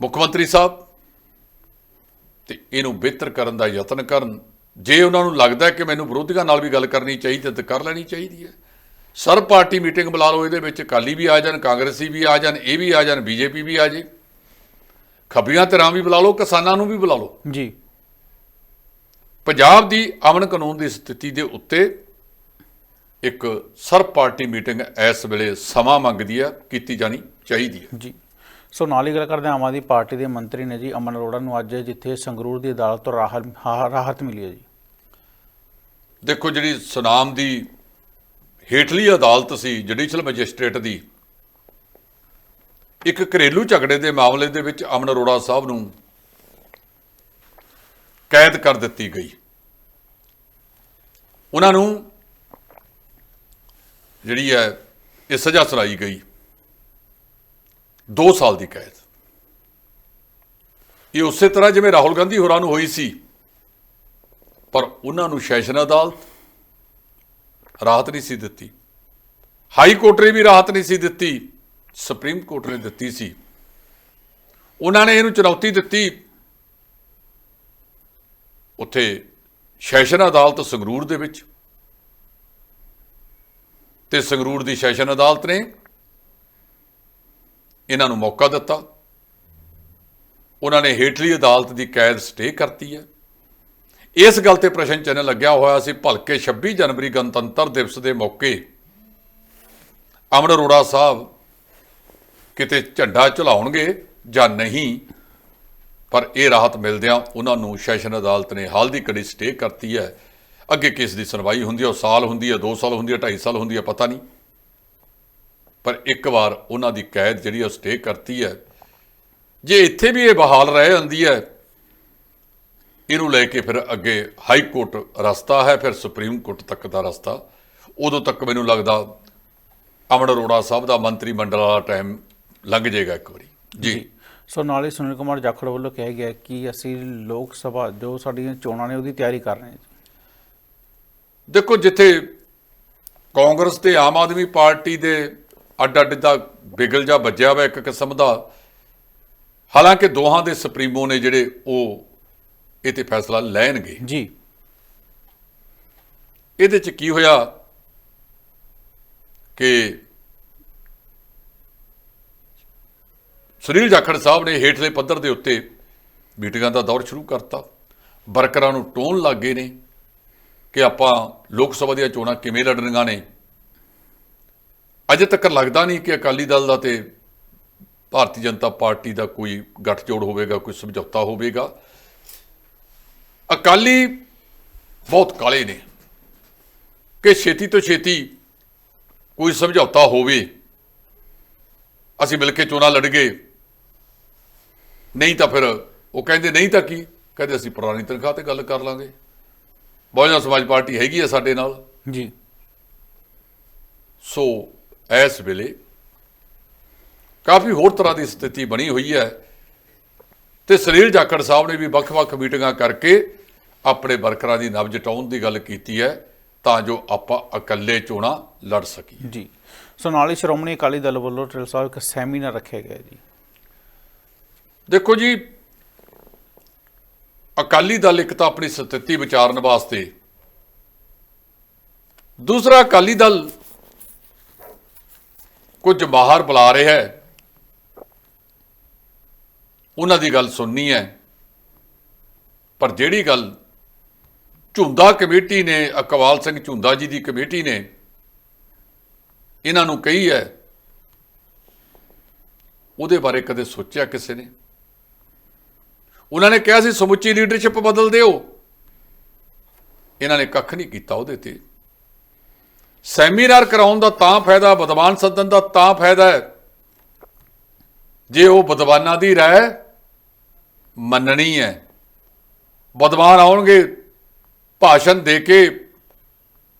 Speaker 2: ਮੁੱਖ ਮੰਤਰੀ ਸਾਹਿਬ, ਤੇ ਇਹਨੂੰ ਬਿਹਤਰ ਕਰਨ ਦਾ ਯਤਨ ਕਰਨ। ਜੇ ਉਹਨਾਂ ਨੂੰ ਲੱਗਦਾ ਕਿ ਮੈਨੂੰ ਵਿਰੋਧੀਆਂ ਨਾਲ ਵੀ ਗੱਲ ਕਰਨੀ ਚਾਹੀਦੀ ਹੈ ਤਾਂ ਕਰ ਲੈਣੀ ਚਾਹੀਦੀ ਹੈ। ਸਰ, ਪਾਰਟੀ ਮੀਟਿੰਗ ਬੁਲਾ ਲਓ ਇਹਦੇ ਵਿੱਚ। ਅਕਾਲੀ ਵੀ ਆ ਜਾਣ, ਕਾਂਗਰਸੀ ਵੀ ਆ ਜਾਣ, ਇਹ ਵੀ ਆ ਜਾਣ, ਬੀਜੇਪੀ ਵੀ ਆ ਜੇ। ਖੱਬੀਆਂ ਧਿਰਾਂ ਵੀ ਬੁਲਾ ਲਓ, ਕਿਸਾਨਾਂ ਨੂੰ ਵੀ ਬੁਲਾ ਲਓ।
Speaker 1: ਜੀ।
Speaker 2: ਪੰਜਾਬ ਦੀ ਅਮਨ ਕਾਨੂੰਨ ਦੀ ਸਥਿਤੀ ਦੇ ਉੱਤੇ ਇੱਕ ਸਰਬ ਪਾਰਟੀ ਮੀਟਿੰਗ ਇਸ ਵੇਲੇ ਸਮਾਂ ਮੰਗਦੀ ਹੈ ਕੀਤੀ ਜਾਣੀ ਚਾਹੀਦੀ ਹੈ
Speaker 1: ਜੀ। ਸੋ ਨਾਲ ਹੀ ਗੱਲ ਕਰਦੇ ਆਮ ਆਦਮੀ ਪਾਰਟੀ ਦੇ ਮੰਤਰੀ ਨੇ ਜੀ ਅਮਨ ਅਰੋੜਾ ਨੂੰ ਅੱਜ ਜਿੱਥੇ ਸੰਗਰੂਰ ਦੀ ਅਦਾਲਤ ਤੋਂ ਰਾਹਤ ਮਿਲੀ ਹੈ ਜੀ।
Speaker 2: ਦੇਖੋ ਜਿਹੜੀ ਸੁਨਾਮ ਦੀ ਹੇਠਲੀ ਅਦਾਲਤ ਸੀ ਜੁਡੀਸ਼ੀਅਲ ਮੈਜਿਸਟ੍ਰੇਟ ਦੀ ਇੱਕ ਘਰੇਲੂ ਝਗੜੇ ਦੇ ਮਾਮਲੇ ਦੇ ਵਿੱਚ ਅਮਨ ਅਰੋੜਾ ਸਾਹਿਬ ਨੂੰ ਕੈਦ ਕਰ ਦਿੱਤੀ ਗਈ। ਉਹਨਾਂ ਨੂੰ ਜਿਹੜੀ ਹੈ, ਇਹ ਸਜ਼ਾ ਸੁਣਾਈ ਗਈ। 2 ਸਾਲ ਦੀ ਕੈਦ। ਇਹ ਉਸੇ ਤਰ੍ਹਾਂ ਜਿਵੇਂ ਰਾਹੁਲ ਗਾਂਧੀ ਹੋਰਾਂ ਨੂੰ ਹੋਈ ਸੀ, ਪਰ ਉਹਨਾਂ ਨੂੰ ਸੈਸ਼ਨ ਅਦਾਲਤ ਰਾਹਤ ਨਹੀਂ ਸੀ ਦਿੱਤੀ। ਹਾਈ ਕੋਰਟ ਨੇ ਵੀ ਰਾਹਤ ਨਹੀਂ ਸੀ ਦਿੱਤੀ, ਸੁਪਰੀਮ ਕੋਰਟ ਨੇ ਦਿੱਤੀ ਸੀ। ਉਹਨਾਂ ਨੇ ਇਹਨੂੰ ਚੁਣੌਤੀ ਦਿੱਤੀ ਉੱਥੇ ਸੈਸ਼ਨ ਅਦਾਲਤ ਸੰਗਰੂਰ ਦੇ ਵਿੱਚ। ਤੇ ਸੰਗਰੂਰ ਦੀ ਸੈਸ਼ਨ ਅਦਾਲਤ ਨੇ ਇਹਨਾਂ ਨੂੰ ਮੌਕਾ ਦਿੱਤਾ। ਉਹਨਾਂ ਨੇ ਹੇਠਲੀ ਅਦਾਲਤ ਦੀ ਕੈਦ ਸਟੇ ਕਰਤੀ ਹੈ। ਇਸ ਗੱਲ ਤੇ ਪ੍ਰਸ਼ਨ ਚਿੰਨ੍ਹ ਲੱਗਿਆ ਹੋਇਆ ਸੀ, ਭਲਕੇ 26 ਜਨਵਰੀ ਗਣਤੰਤਰ ਦਿਵਸ ਦੇ ਮੌਕੇ ਅਮਰ ਅਰੋੜਾ ਸਾਹਿਬ ਕਿਤੇ ਝੰਡਾ ਝੁਲਾਉਣਗੇ ਜਾਂ ਨਹੀਂ ਪਰ ਇਹ ਰਾਹਤ ਮਿਲਦਿਆਂ ਉਹਨਾਂ ਨੂੰ ਸੈਸ਼ਨ ਅਦਾਲਤ ਨੇ ਹਾਲ ਦੀ ਕੜੀ ਸਟੇ ਕਰਤੀ ਹੈ। ਅੱਗੇ ਕੇਸ ਦੀ ਸੁਣਵਾਈ ਹੁੰਦੀ ਹੈ, ਉਹ ਸਾਲ ਹੁੰਦੀ ਹੈ 2 ਸਾਲ ਹੁੰਦੀ ਹੈ 2.5 ਸਾਲ ਹੁੰਦੀ ਹੈ, ਪਤਾ ਨਹੀਂ। ਪਰ ਇੱਕ ਵਾਰ ਉਹਨਾਂ ਦੀ ਕੈਦ ਜਿਹੜੀ ਉਹ ਸਟੇ ਕਰਤੀ ਹੈ। ਜੇ ਇੱਥੇ ਵੀ ਇਹ ਬਹਾਲ ਰਹਿ ਜਾਂਦੀ ਹੈ, ਇਹਨੂੰ ਲੈ ਕੇ ਫਿਰ ਅੱਗੇ ਹਾਈ ਕੋਰਟ ਰਸਤਾ ਹੈ, ਫਿਰ ਸੁਪਰੀਮ ਕੋਰਟ ਤੱਕ ਦਾ ਰਸਤਾ। ਉਦੋਂ ਤੱਕ ਮੈਨੂੰ ਲੱਗਦਾ ਅਮਨ ਅਰੋੜਾ ਸਾਹਿਬ ਦਾ ਮੰਤਰੀ ਮੰਡਲ ਵਾਲਾ ਟਾਈਮ ਲੰਘ ਜਾਏਗਾ ਇੱਕ ਵਾਰੀ। ਜੀ।
Speaker 1: ਸੋ ਨਾਲ ਸੁਨੀਲ ਕੁਮਾਰ ਜਾਖੜ ਵੱਲੋਂ ਕਿਹਾ ਗਿਆ ਕਿ ਅਸੀਂ ਲੋਕ ਸਭਾ ਜੋ ਸਾਡੀਆਂ ਚੋਣਾਂ ਨੇ ਉਹਦੀ ਤਿਆਰੀ ਕਰ ਰਹੇ ਹਾਂ
Speaker 2: ਦੇਖੋ ਜਿੱਥੇ ਕਾਂਗਰਸ ਤੇ ਆਮ ਆਦਮੀ ਪਾਰਟੀ ਦੇ ਅੱਡ ਅੱਡ ਦਾ ਬਿਗਲ ਜਾ ਵੱਜਿਆ ਵਾ ਇੱਕ ਕਿਸਮ ਦਾ ਹਾਲਾਂਕਿ ਦੋਹਾਂ ਦੇ ਸੁਪਰੀਮੋ ਨੇ ਜਿਹੜੇ ਉਹ ਇਹ ਤੇ ਫੈਸਲਾ ਲੈਣਗੇ।
Speaker 1: ਜੀ।
Speaker 2: ਇਹਦੇ ਚ ਕੀ ਹੋਇਆ ਕਿ ਸੁਨੀਲ ਜਾਖੜ ਸਾਹਿਬ ਨੇ ਹੇਠਲੇ ਪੱਧਰ ਦੇ ਉੱਤੇ ਮੀਟਿੰਗਾਂ ਦਾ ਦੌਰ ਸ਼ੁਰੂ ਕਰਤਾ। ਵਰਕਰਾਂ ਨੂੰ ਟੋਨ ਲੱਗ ਗਏ ਨੇ ਕਿ ਆਪਾਂ ਲੋਕ ਸਭਾ ਦੀਆਂ ਚੋਣਾਂ ਕਿਵੇਂ ਲੜਨੀਆਂ ਨੇ। ਅਜੇ ਤੱਕ ਲੱਗਦਾ ਨਹੀਂ ਕਿ ਅਕਾਲੀ ਦਲ ਦਾ ਤੇ ਭਾਰਤੀ ਜਨਤਾ ਪਾਰਟੀ ਦਾ ਕੋਈ ਗੱਠਜੋੜ ਹੋਵੇਗਾ, ਕੋਈ ਸਮਝੌਤਾ ਹੋਵੇਗਾ। ਅਕਾਲੀ ਬਹੁਤ ਕਾਲੇ ਨੇ ਕਿ ਛੇਤੀ ਤੋਂ ਛੇਤੀ ਕੋਈ ਸਮਝੌਤਾ ਹੋਵੇ। ਅਸੀਂ ਮਿਲ ਕੇ ਚੋਣਾਂ ਲੜ ਗਏ। ਨਹੀਂ ਤਾਂ ਫਿਰ ਉਹ ਕਹਿੰਦੇ ਨਹੀਂ ਤਾਂ ਕੀ? ਕਹਿੰਦੇ ਅਸੀਂ ਪੁਰਾਣੀ ਤਨਖਾਹ ਤੇ ਗੱਲ ਕਰ ਲਾਂਗੇ। ਬਹੁਜਨ ਸਮਾਜ ਪਾਰਟੀ ਹੈਗੀ ਹੈ ਸਾਡੇ ਨਾਲ।
Speaker 1: ਜੀ।
Speaker 2: ਸੋ ਇਸ ਵੇਲੇ ਕਾਫੀ ਹੋਰ ਤਰ੍ਹਾਂ ਦੀ ਸਥਿਤੀ ਬਣੀ ਹੋਈ ਹੈ ਤੇ ਸੁਨੀਲ ਜਾਖੜ ਸਾਹਿਬ ਨੇ ਵੀ ਵੱਖ-ਵੱਖ ਮੀਟਿੰਗਾਂ ਕਰਕੇ ਆਪਣੇ ਵਰਕਰਾਂ ਦੀ ਨਬਜ ਟਾਉਣ ਦੀ ਗੱਲ ਕੀਤੀ ਹੈ ਤਾਂ ਜੋ ਆਪਾਂ ਇਕੱਲੇ ਚੋਣਾਂ ਲੜ ਸਕੀਏ।
Speaker 1: ਜੀ। ਸੋ ਨਾਲ ਹੀ ਸ਼੍ਰੋਮਣੀ ਅਕਾਲੀ ਦਲ ਵੱਲੋਂ ਟ੍ਰਿਲ ਸਾਹਿਬ ਇੱਕ ਸੈਮੀਨਾਰ ਰੱਖਿਆ ਗਿਆ ਜੀ।
Speaker 2: ਦੇਖੋ ਜੀ, ਅਕਾਲੀ ਦਲ ਇੱਕ ਤਾਂ ਆਪਣੀ ਸਥਿਤੀ ਵਿਚਾਰਨ ਵਾਸਤੇ। ਦੂਸਰਾ, ਅਕਾਲੀ ਦਲ ਕੁਝ ਬਾਹਰ ਬੁਲਾ ਰਿਹਾ ਹੈ। ਉਹਨਾਂ ਦੀ ਗੱਲ ਸੁਣਨੀ ਹੈ। ਪਰ ਜਿਹੜੀ ਗੱਲ ਝੁੰਦਾ ਕਮੇਟੀ ਨੇ, ਅਕਵਾਲ ਸਿੰਘ ਝੁੰਦਾ ਜੀ ਦੀ ਕਮੇਟੀ ਨੇ, ਇਹਨਾਂ ਨੂੰ ਕਹੀ ਹੈ, ਉਹਦੇ ਬਾਰੇ ਕਦੇ ਸੋਚਿਆ ਕਿਸੇ ਨੇ? ਉਹਨਾਂ ਨੇ ਕਿਹਾ ਸੀ, ਸਮੁੱਚੀ ਲੀਡਰਸ਼ਿਪ ਬਦਲ ਦਿਓ। ਇਹਨਾਂ ਨੇ ਕੱਖ ਨਹੀਂ ਕੀਤਾ ਉਹਦੇ ਤੇ। ਸੈਮੀਨਾਰ ਕਰਾਉਣ ਦਾ ਤਾਂ ਫਾਇਦਾ, ਵਿਦਵਾਨ ਸੱਦਣ ਦਾ ਤਾਂ ਫਾਇਦਾ ਹੈ। ਜੇ ਉਹ ਵਿਦਵਾਨਾਂ ਦੀ ਰਾਏ ਮੰਨਣੀ ਹੈ, ਵਿਦਵਾਨ ਆਉਣਗੇ, ਭਾਸ਼ਣ ਦੇ ਕੇ,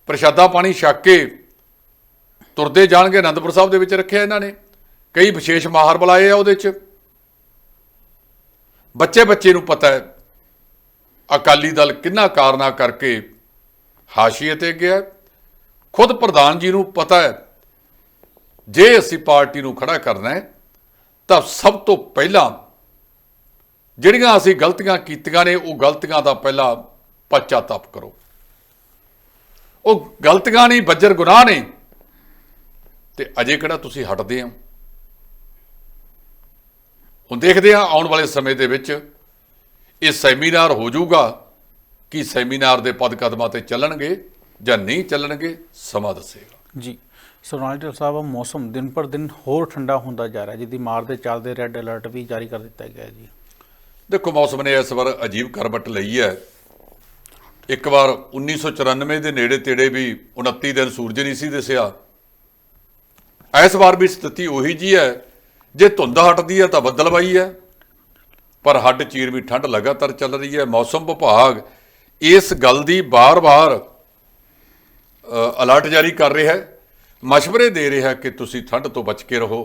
Speaker 2: ਪ੍ਰਸ਼ਾਦਾ ਪਾਣੀ ਛਕ ਕੇ, ਤੁਰਦੇ ਜਾਣਗੇ, ਅਨੰਦਪੁਰ ਸਾਹਿਬ ਦੇ ਵਿੱਚ ਰੱਖਿਆ ਇਹਨਾਂ ਨੇ। ਕਈ ਵਿਸ਼ੇਸ਼ ਮਾਹਰ ਬੁਲਾਏ ਆ ਉਹਦੇ 'ਚ। ਬੱਚੇ ਬੱਚੇ ਨੂੰ ਪਤਾ ਹੈ, ਅਕਾਲੀ ਦਲ ਕਿੰਨਾ ਕਾਰਨਾ ਕਰਕੇ ਹਾਸ਼ੀਏ ਤੇ ਗਿਆ ਖੁਦ ਪ੍ਰਧਾਨ ਜੀ ਨੂੰ ਪਤਾ ਹੈ, ਜੇ ਅਸੀਂ ਪਾਰਟੀ ਨੂੰ ਖੜਾ ਕਰਨਾ ਹੈ, ਤਾਂ ਸਭ ਤੋਂ ਪਹਿਲਾਂ ਜਿਹੜੀਆਂ ਅਸੀਂ ਗਲਤੀਆਂ ਕੀਤੀਆਂ ਨੇ, ਉਹ ਗਲਤੀਆਂ ਦਾ ਪਹਿਲਾਂ ਪਛਤਾਪ ਕਰੋ। ਉਹ ਗਲਤੀਆਂ ਨਹੀਂ, ਬੱਜਰ ਗੁਨਾਹ ਨੇ। ਤੇ ਅਜੇ ਕਿਹੜਾ ਤੁਸੀਂ ਹਟਦੇ ਹੋ? ਹੁਣ ਦੇਖਦੇ ਆ ਆਉਣ ਵਾਲੇ ਸਮੇਂ ਦੇ ਵਿੱਚ ਇਹ ਸੈਮੀਨਾਰ ਹੋ ਜਾਊਗਾ ਕਿ ਸੈਮੀਨਾਰ ਦੇ ਪਦ ਕਦਮਾਂ ਤੇ ਚੱਲਣਗੇ ਜਾਂ ਨਹੀਂ ਚੱਲਣਗੇ ਸਮਾਂ ਦੱਸੇਗਾ।
Speaker 1: ਜੀ ਸੋਨਾਲੀ ਢਿੱਲੋਂ ਸਾਹਿਬ ਮੌਸਮ ਦਿਨ ਪਰ ਦਿਨ ਹੋਰ ਠੰਡਾ ਹੁੰਦਾ ਜਾ ਰਿਹਾ ਜਿਹਦੀ ਮਾਰ ਦੇ ਚੱਲਦੇ ਰੈੱਡ ਅਲਰਟ ਵੀ ਜਾਰੀ ਕਰ ਦਿੱਤਾ ਗਿਆ ਹੈ ਜੀ।
Speaker 2: ਦੇਖੋ ਮੌਸਮ ਨੇ ਇਸ ਵਾਰ ਅਜੀਬ ਕਰਵਟ ਲਈ ਹੈ। ਇੱਕ ਵਾਰ 1994 ਦੇ ਨੇੜੇ ਤੇੜੇ ਵੀ 29 ਦਿਨ ਸੂਰਜ ਨਹੀਂ ਸੀ ਦਿਸਿਆ। ਇਸ ਵਾਰ ਵੀ ਸਥਿਤੀ ਉਹੀ ਜੀ ਹੈ ਜੇ ਧੁੰਦ ਹਟਦੀ ਹੈ ਤਾਂ ਬੱਦਲਵਾਈ ਹੈ। ਪਰ ਹੱਡ ਚੀਰ ਵੀ ਠੰਡ ਲਗਾਤਾਰ ਚੱਲ ਰਹੀ ਹੈ। ਮੌਸਮ ਵਿਭਾਗ ਇਸ ਗੱਲ ਦੀ ਬਾਰ-ਬਾਰ ਅਲਰਟ ਜਾਰੀ ਕਰ ਰਿਹਾ ਹੈ। ਮਸ਼ਵਰੇ ਦੇ ਰਿਹਾ ਕਿ ਤੁਸੀਂ ਠੰਡ ਤੋਂ ਬਚ ਕੇ ਰਹੋ।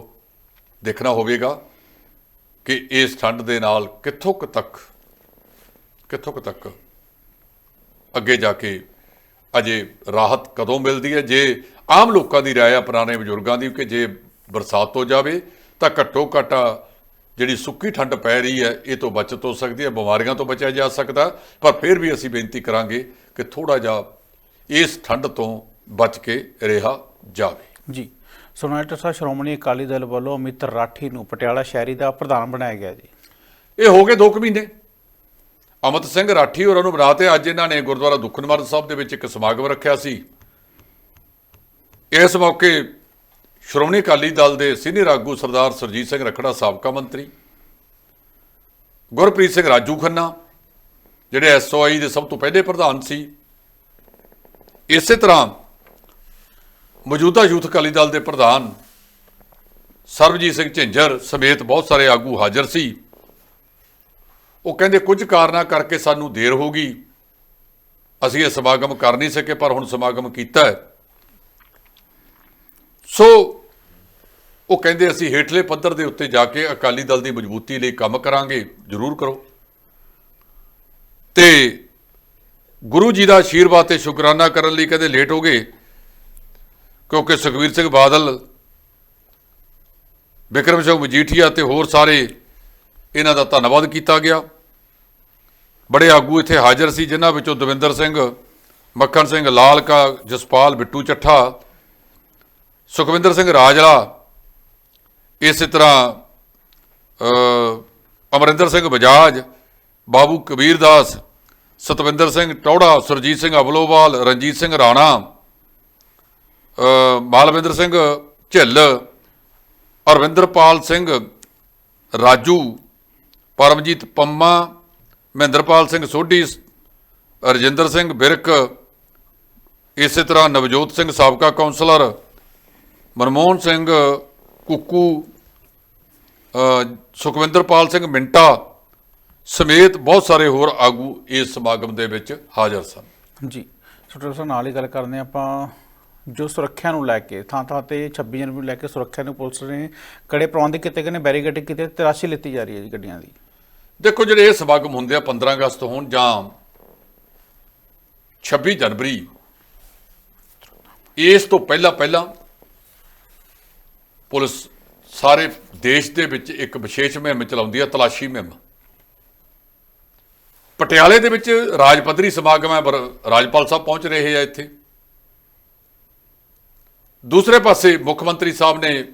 Speaker 2: ਦੇਖਣਾ ਹੋਵੇਗਾ ਕਿ ਇਸ ਠੰਡ ਦੇ ਨਾਲ ਕਿੱਥੋਂ ਕੁ ਤੱਕ, ਕਿੱਥੋਂ ਕੁ ਤੱਕ ਅੱਗੇ ਜਾ ਕੇ ਅਜੇ ਰਾਹਤ ਕਦੋਂ ਮਿਲਦੀ ਹੈ? ਜੇ ਆਮ ਲੋਕਾਂ ਦੀ ਰਾਏ ਆ, ਪੁਰਾਣੇ ਬਜ਼ੁਰਗਾਂ ਦੀ, ਕਿ ਜੇ ਬਰਸਾਤ ਹੋ ਜਾਵੇ ਤਾਂ ਘੱਟੋ ਘੱਟ ਜਿਹੜੀ ਸੁੱਕੀ ਠੰਡ ਪੈ ਰਹੀ ਹੈ ਇਹ ਤੋਂ ਬਚਤ ਹੋ ਸਕਦੀ ਹੈ ਬਿਮਾਰੀਆਂ ਤੋਂ ਬਚਿਆ ਜਾ ਸਕਦਾ ਪਰ ਫਿਰ ਵੀ ਅਸੀਂ ਬੇਨਤੀ ਕਰਾਂਗੇ ਕਿ ਥੋੜਾ ਜਿਹਾ ਇਸ ਠੰਡ ਤੋਂ ਬਚ ਕੇ ਰਿਹਾ ਜਾਵੇ।
Speaker 1: ਜੀ। ਢਿੱਲੋਂ ਸਾਹਿਬ ਸ਼੍ਰੋਮਣੀ ਅਕਾਲੀ ਦਲ ਵੱਲੋਂ ਅਮਿਤ ਰਾਠੀ ਨੂੰ ਪਟਿਆਲਾ ਸ਼ਹਿਰੀ ਦਾ ਪ੍ਰਧਾਨ ਬਣਾਇਆ ਗਿਆ ਜੀ।
Speaker 2: ਇਹ ਹੋ ਗਏ 2 ਮਹੀਨੇ। ਅਮਤ ਸਿੰਘ ਰਾਠੀ ਹੋਰਾਂ ਨੂੰ ਬਣਾ ਤੇ ਅੱਜ ਇਹਨਾਂ ਨੇ ਗੁਰਦੁਆਰਾ ਦੁੱਖਨਿਵਾਰਨ ਸਾਹਿਬ ਦੇ ਵਿੱਚ ਇੱਕ ਸਮਾਗਮ ਰੱਖਿਆ ਸੀ। ਇਸ ਮੌਕੇ ਸ਼੍ਰੋਮਣੀ ਅਕਾਲੀ ਦਲ ਦੇ ਸੀਨੀਅਰ ਆਗੂ ਸਰਦਾਰ ਸਰਜੀਤ ਸਿੰਘ ਰਖੜਾ, ਸਾਬਕਾ ਮੰਤਰੀ, ਗੁਰਪ੍ਰੀਤ ਸਿੰਘ ਰਾਜੂ ਖੰਨਾ, ਜਿਹੜੇ ਐਸਓਆਈ ਦੇ ਸਭ ਤੋਂ ਪਹਿਲੇ ਪ੍ਰਧਾਨ ਸੀ। ਇਸੇ ਤਰ੍ਹਾਂ ਮੌਜੂਦਾ ਯੂਥ ਅਕਾਲੀ ਦਲ ਦੇ ਪ੍ਰਧਾਨ ਸਰਬਜੀਤ ਸਿੰਘ ਝਿੰਜਰ ਸਮੇਤ ਬਹੁਤ ਸਾਰੇ ਆਗੂ ਹਾਜ਼ਰ ਸੀ। ਉਹ ਕਹਿੰਦੇ, ਕੁਝ ਕਾਰਨਾਂ ਕਰਕੇ ਸਾਨੂੰ ਦੇਰ ਹੋ ਗਈ। ਅਸੀਂ ਇਹ ਸਮਾਗਮ ਕਰ ਨਹੀਂ ਸਕੇ, ਪਰ ਹੁਣ ਸਮਾਗਮ ਕੀਤਾ ਹੈ। ਸੋ ਉਹ ਕਹਿੰਦੇ ਅਸੀਂ ਹੇਠਲੇ ਪੱਧਰ ਦੇ ਉੱਤੇ ਜਾ ਕੇ ਅਕਾਲੀ ਦਲ ਦੀ ਮਜ਼ਬੂਤੀ ਲਈ ਕੰਮ ਕਰਾਂਗੇ, ਜ਼ਰੂਰ ਕਰੋ। ਤੇ ਗੁਰੂ ਜੀ ਦਾ ਆਸ਼ੀਰਵਾਦ ਤੇ ਸ਼ੁਕਰਾਨਾ ਕਰਨ ਲਈ ਕਹਿੰਦੇ ਲੇਟ ਹੋ ਗਏ, ਕਿਉਂਕਿ ਸੁਖਵੀਰ ਸਿੰਘ ਬਾਦਲ, ਵਿਕਰਮ ਸਿੰਘ ਮਜੀਠੀਆ ਤੇ ਹੋਰ ਸਾਰੇ ਇਹਨਾਂ ਦਾ ਧੰਨਵਾਦ ਕੀਤਾ ਗਿਆ। ਬੜੇ ਆਗੂ ਇੱਥੇ ਹਾਜ਼ਰ ਸੀ, ਜਿਨ੍ਹਾਂ ਵਿੱਚੋਂ ਦਵਿੰਦਰ ਸਿੰਘ, ਮੱਖਣ ਸਿੰਘ ਲਾਲਕਾ ਜਸਪਾਲ ਬਿੱਟੂ ਚੱਠਾ ਸੁਖਵਿੰਦਰ ਸਿੰਘ ਰਾਜਲਾ ਇਸੇ ਤਰ੍ਹਾਂ ਅਮਰਿੰਦਰ ਸਿੰਘ ਬਜਾਜ, ਬਾਬੂ ਕਬੀਰ ਦਾਸ ਸਤਵਿੰਦਰ ਸਿੰਘ ਟੌੜਾ, ਸੁਰਜੀਤ ਸਿੰਘ ਅਬਲੋਵਾਲ ਰਣਜੀਤ ਸਿੰਘ ਰਾਣਾ ਮਾਲਵਿੰਦਰ ਸਿੰਘ ਝਿੱਲ ਅਰਵਿੰਦਰਪਾਲ ਸਿੰਘ ਰਾਜੂ, ਪਰਮਜੀਤ ਪੰਮਾ, ਮਹਿੰਦਰਪਾਲ ਸਿੰਘ ਸੋਢੀ, ਰਜਿੰਦਰ ਸਿੰਘ ਬਿਰਕ, ਇਸੇ ਤਰ੍ਹਾਂ ਨਵਜੋਤ ਸਿੰਘ ਸਾਬਕਾ ਕੌਂਸਲਰ ਮਨਮੋਹਨ ਸਿੰਘ ਕੁੱਕੂ ਸੁਖਵਿੰਦਰਪਾਲ ਸਿੰਘ ਮਿੰਟਾ ਸਮੇਤ ਬਹੁਤ ਸਾਰੇ ਹੋਰ ਆਗੂ ਇਸ ਸਮਾਗਮ ਦੇ ਵਿੱਚ ਹਾਜ਼ਰ ਸਨ।
Speaker 1: ਜੀ ਸੋਟਲ ਸਾਹਿਬ ਨਾਲ ਹੀ ਗੱਲ ਕਰਦੇ ਆਪਾਂ ਜੋ ਸੁਰੱਖਿਆ ਨੂੰ ਲੈ ਕੇ ਥਾਂ ਥਾਂ ਤੇ 26 ਜਨਵਰੀ ਨੂੰ ਲੈ ਕੇ ਸੁਰੱਖਿਆ ਨੂੰ ਪੁਲਿਸ ਨੇ ਕੜੇ ਪ੍ਰਬੰਧ ਕੀਤੇ ਗਏ ਨੇ ਬੈਰੀਕੇਡਿੰਗ ਕੀਤੇ ਤਰਾਸ਼ੀ ਲਿੱਤੀ ਜਾ ਰਹੀ ਹੈ ਜੀ ਗੱਡੀਆਂ ਦੀ।
Speaker 2: ਦੇਖੋ ਜਿਹੜੇ ਇਹ ਸਮਾਗਮ ਹੁੰਦੇ ਆ 15 ਅਗਸਤ ਹੋਣ ਜਾਂ 26 ਜਨਵਰੀ ਇਸ ਤੋਂ ਪਹਿਲਾਂ ਪਹਿਲਾਂ ਪੁਲਿਸ ਸਾਰੇ ਦੇਸ਼ ਦੇ ਵਿੱਚ ਇੱਕ ਵਿਸ਼ੇਸ਼ ਮੁਹਿੰਮ ਚਲਾਉਂਦੀ ਹੈ ਤਲਾਸ਼ੀ ਮੁਹਿੰਮ। ਪਟਿਆਲੇ ਦੇ ਵਿੱਚ ਰਾਜ ਪੱਧਰੀ ਸਮਾਗਮ ਹੈ, ਪਰ ਰਾਜਪਾਲ ਸਾਹਿਬ ਪਹੁੰਚ ਰਹੇ ਆ ਇੱਥੇ। ਦੂਸਰੇ ਪਾਸੇ ਮੁੱਖ ਮੰਤਰੀ ਸਾਹਿਬ ਨੇ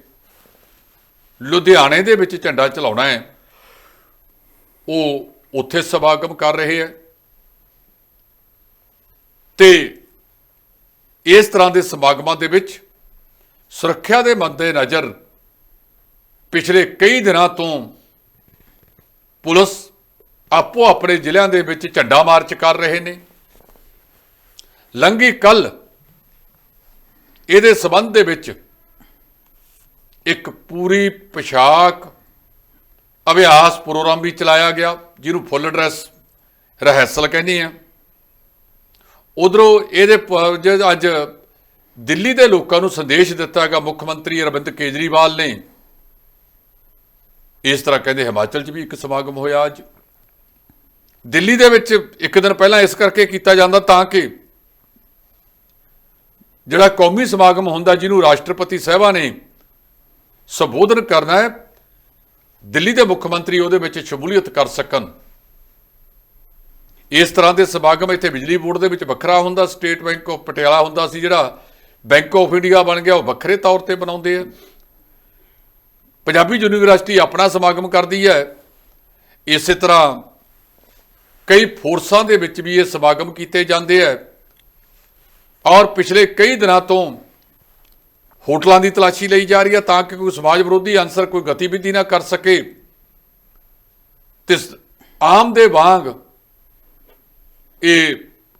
Speaker 2: ਲੁਧਿਆਣੇ ਦੇ ਵਿੱਚ ਝੰਡਾ ਚਲਾਉਣਾ ਹੈ। ਉਹ ਉੱਥੇ ਸਮਾਗਮ ਕਰ ਰਹੇ ਹੈ। ਤੇ ਇਸ ਤਰ੍ਹਾਂ ਦੇ ਸਮਾਗਮਾਂ ਦੇ ਵਿੱਚ ਸੁਰੱਖਿਆ ਦੇ ਮੱਦੇ ਨਜ਼ਰ ਪਿਛਲੇ ਕਈ ਦਿਨਾਂ ਤੋਂ ਪੁਲਿਸ ਆਪੋ ਆਪਣੇ ਜ਼ਿਲ੍ਹਿਆਂ ਦੇ ਵਿੱਚ ਝੰਡਾ ਮਾਰਚ ਕਰ ਰਹੇ ਨੇ। ਲੰਗੀ ਕੱਲ ਇਹਦੇ ਸਬੰਧ ਦੇ ਵਿੱਚ ਇੱਕ ਪੂਰੀ ਪੋਸ਼ਾਕ ਅਭਿਆਸ ਪ੍ਰੋਗਰਾਮ ਵੀ ਚਲਾਇਆ ਗਿਆ, ਜਿਹਨੂੰ ਫੁੱਲ ਡਰੈਸ ਰਹਿਸਲ ਕਹਿੰਦੇ ਆ। ਉਧਰੋਂ ਇਹਦੇ ਪ- ਜੇ ਅੱਜ ਦਿੱਲੀ ਦੇ ਲੋਕਾਂ ਨੂੰ ਸੰਦੇਸ਼ ਦਿੱਤਾ ਹੈਗਾ ਮੁੱਖ ਮੰਤਰੀ ਅਰਵਿੰਦ ਕੇਜਰੀਵਾਲ ਨੇ। ਇਸ ਤਰ੍ਹਾਂ ਕਹਿੰਦੇ ਹਿਮਾਚਲ 'ਚ ਵੀ ਇੱਕ ਸਮਾਗਮ ਹੋਇਆ ਅੱਜ। ਦਿੱਲੀ ਦੇ ਵਿੱਚ ਇੱਕ ਦਿਨ ਪਹਿਲਾਂ ਇਸ ਕਰਕੇ ਕੀਤਾ ਜਾਂਦਾ ਤਾਂ ਕਿ ਜਿਹੜਾ ਕੌਮੀ ਸਮਾਗਮ ਹੁੰਦਾ ਜਿਹਨੂੰ ਰਾਸ਼ਟਰਪਤੀ ਸਾਹਿਬਾਂ ਨੇ ਸੰਬੋਧਨ ਕਰਨਾ ਹੈ, ਦਿੱਲੀ ਦੇ ਮੁੱਖ ਮੰਤਰੀ ਉਹਦੇ ਵਿੱਚ ਸ਼ਮੂਲੀਅਤ ਕਰ ਸਕਣ। ਇਸ ਤਰ੍ਹਾਂ ਦੇ ਸਮਾਗਮ ਇੱਥੇ ਬਿਜਲੀ ਬੋਰਡ ਦੇ ਵਿੱਚ ਵੱਖਰਾ ਹੁੰਦਾ, ਸਟੇਟ ਬੈਂਕ ਆਫ ਪਟਿਆਲਾ ਹੁੰਦਾ ਸੀ ਜਿਹੜਾ ਬੈਂਕ ਆਫ ਇੰਡੀਆ ਬਣ ਗਿਆ, ਉਹ ਵੱਖਰੇ ਤੌਰ ਤੇ ਬਣਾਉਂਦੇ ਆ। ਪੰਜਾਬੀ ਯੂਨੀਵਰਸਿਟੀ ਆਪਣਾ ਸਮਾਗਮ ਕਰਦੀ ਹੈ। ਇਸੇ ਤਰ੍ਹਾਂ ਕਈ ਫੋਰਸਾਂ ਦੇ ਵਿੱਚ ਵੀ ਇਹ ਸਮਾਗਮ ਕੀਤੇ ਜਾਂਦੇ ਆ। ਔਰ ਪਿਛਲੇ ਕਈ ਦਿਨਾਂ ਤੋਂ ਹੋਟਲਾਂ ਦੀ ਤਲਾਸ਼ੀ ਲਈ ਜਾ ਰਹੀ ਹੈ ਤਾਂ ਕਿ ਕੋਈ ਸਮਾਜ ਵਿਰੋਧੀ ਅਨਸਰ ਕੋਈ ਗਤੀਵਿਧੀ ਨਾ ਕਰ ਸਕੇ। ਤੇ ਆਮ ਦੇ ਵਾਂਗ ਇਹ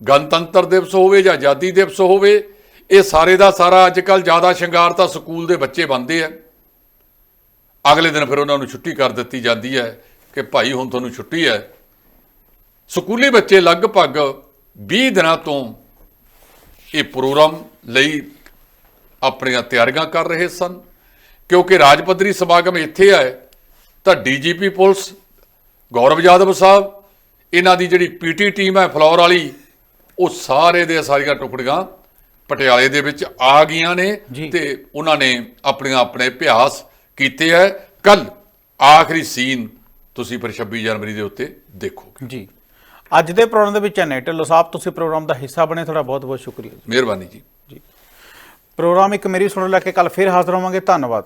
Speaker 2: ਗਣਤੰਤਰ ਦਿਵਸ ਹੋਵੇ ਜਾਂ ਆਜ਼ਾਦੀ ਦਿਵਸ ਹੋਵੇ ਇਹ ਸਾਰੇ ਦਾ ਸਾਰਾ ਅੱਜ ਕੱਲ ਜ਼ਿਆਦਾ ਸ਼ਿੰਗਾਰ ਤਾਂ ਸਕੂਲ ਦੇ ਬੱਚੇ ਬੰਦੇ ਆ। ਅਗਲੇ ਦਿਨ ਫਿਰ ਉਹਨਾਂ ਨੂੰ ਛੁੱਟੀ ਕਰ ਦਿੱਤੀ ਜਾਂਦੀ ਹੈ ਕਿ ਭਾਈ ਹੁਣ ਤੁਹਾਨੂੰ ਛੁੱਟੀ ਹੈ। ਸਕੂਲੀ ਬੱਚੇ ਲਗਭਗ 20 ਦਿਨਾਂ ਤੋਂ ਇਹ ਪ੍ਰੋਗਰਾਮ ਲਈ ਆਪਣੀਆਂ ਤਿਆਰੀਆਂ ਕਰ ਰਹੇ ਸਨ। ਕਿਉਂਕਿ ਰਾਜ ਪੱਧਰੀ ਸਮਾਗਮ ਇੱਥੇ ਹੈ ਤਾਂ ਡੀਜੀਪੀ ਪੁਲਿਸ, ਗੌਰਵ ਯਾਦਵ ਸਾਹਿਬ, ਇਹਨਾਂ ਦੀ ਜਿਹੜੀ ਪੀਟੀ ਟੀਮ ਹੈ ਫਲੋਰ ਵਾਲੀ, ਉਹ ਸਾਰੇ ਦੇ ਸਾਰੀਆਂ ਟੁਕੜੀਆਂ ਪਟਿਆਲੇ ਦੇ ਵਿੱਚ ਆ ਗਈਆਂ ਨੇ
Speaker 1: ਜੀ।
Speaker 2: ਤੇ ਉਹਨਾਂ ਨੇ ਆਪਣੀਆਂ ਆਪਣੇ ਅਭਿਆਸ ਕੀਤੇ ਹੈ ਕੱਲ ਆਖਰੀ ਸੀਨ ਤੁਸੀਂ ਫਿਰ 26 ਜਨਵਰੀ ਦੇ ਉੱਤੇ ਦੇਖੋਗੇ।
Speaker 1: ਜੀ। ਅੱਜ ਦੇ ਪ੍ਰੋਗਰਾਮ ਦੇ ਵਿੱਚ ਨੇ। ਢਿੱਲੋਂ ਸਾਹਿਬ ਤੁਸੀਂ ਪ੍ਰੋਗਰਾਮ ਦਾ ਹਿੱਸਾ ਬਣੇ ਤੁਹਾਡਾ ਬਹੁਤ ਬਹੁਤ ਸ਼ੁਕਰੀਆ ਜੀ।
Speaker 2: ਮਿਹਰਬਾਨੀ ਜੀ।
Speaker 1: ਪ੍ਰੋਗਰਾਮ ਇੱਕ ਮੇਰੀ ਸੁਣ ਲੈ ਕੇ ਕੱਲ ਫਿਰ ਹਾਜ਼ਰ ਹੋਵਾਂਗੇ। ਧੰਨਵਾਦ।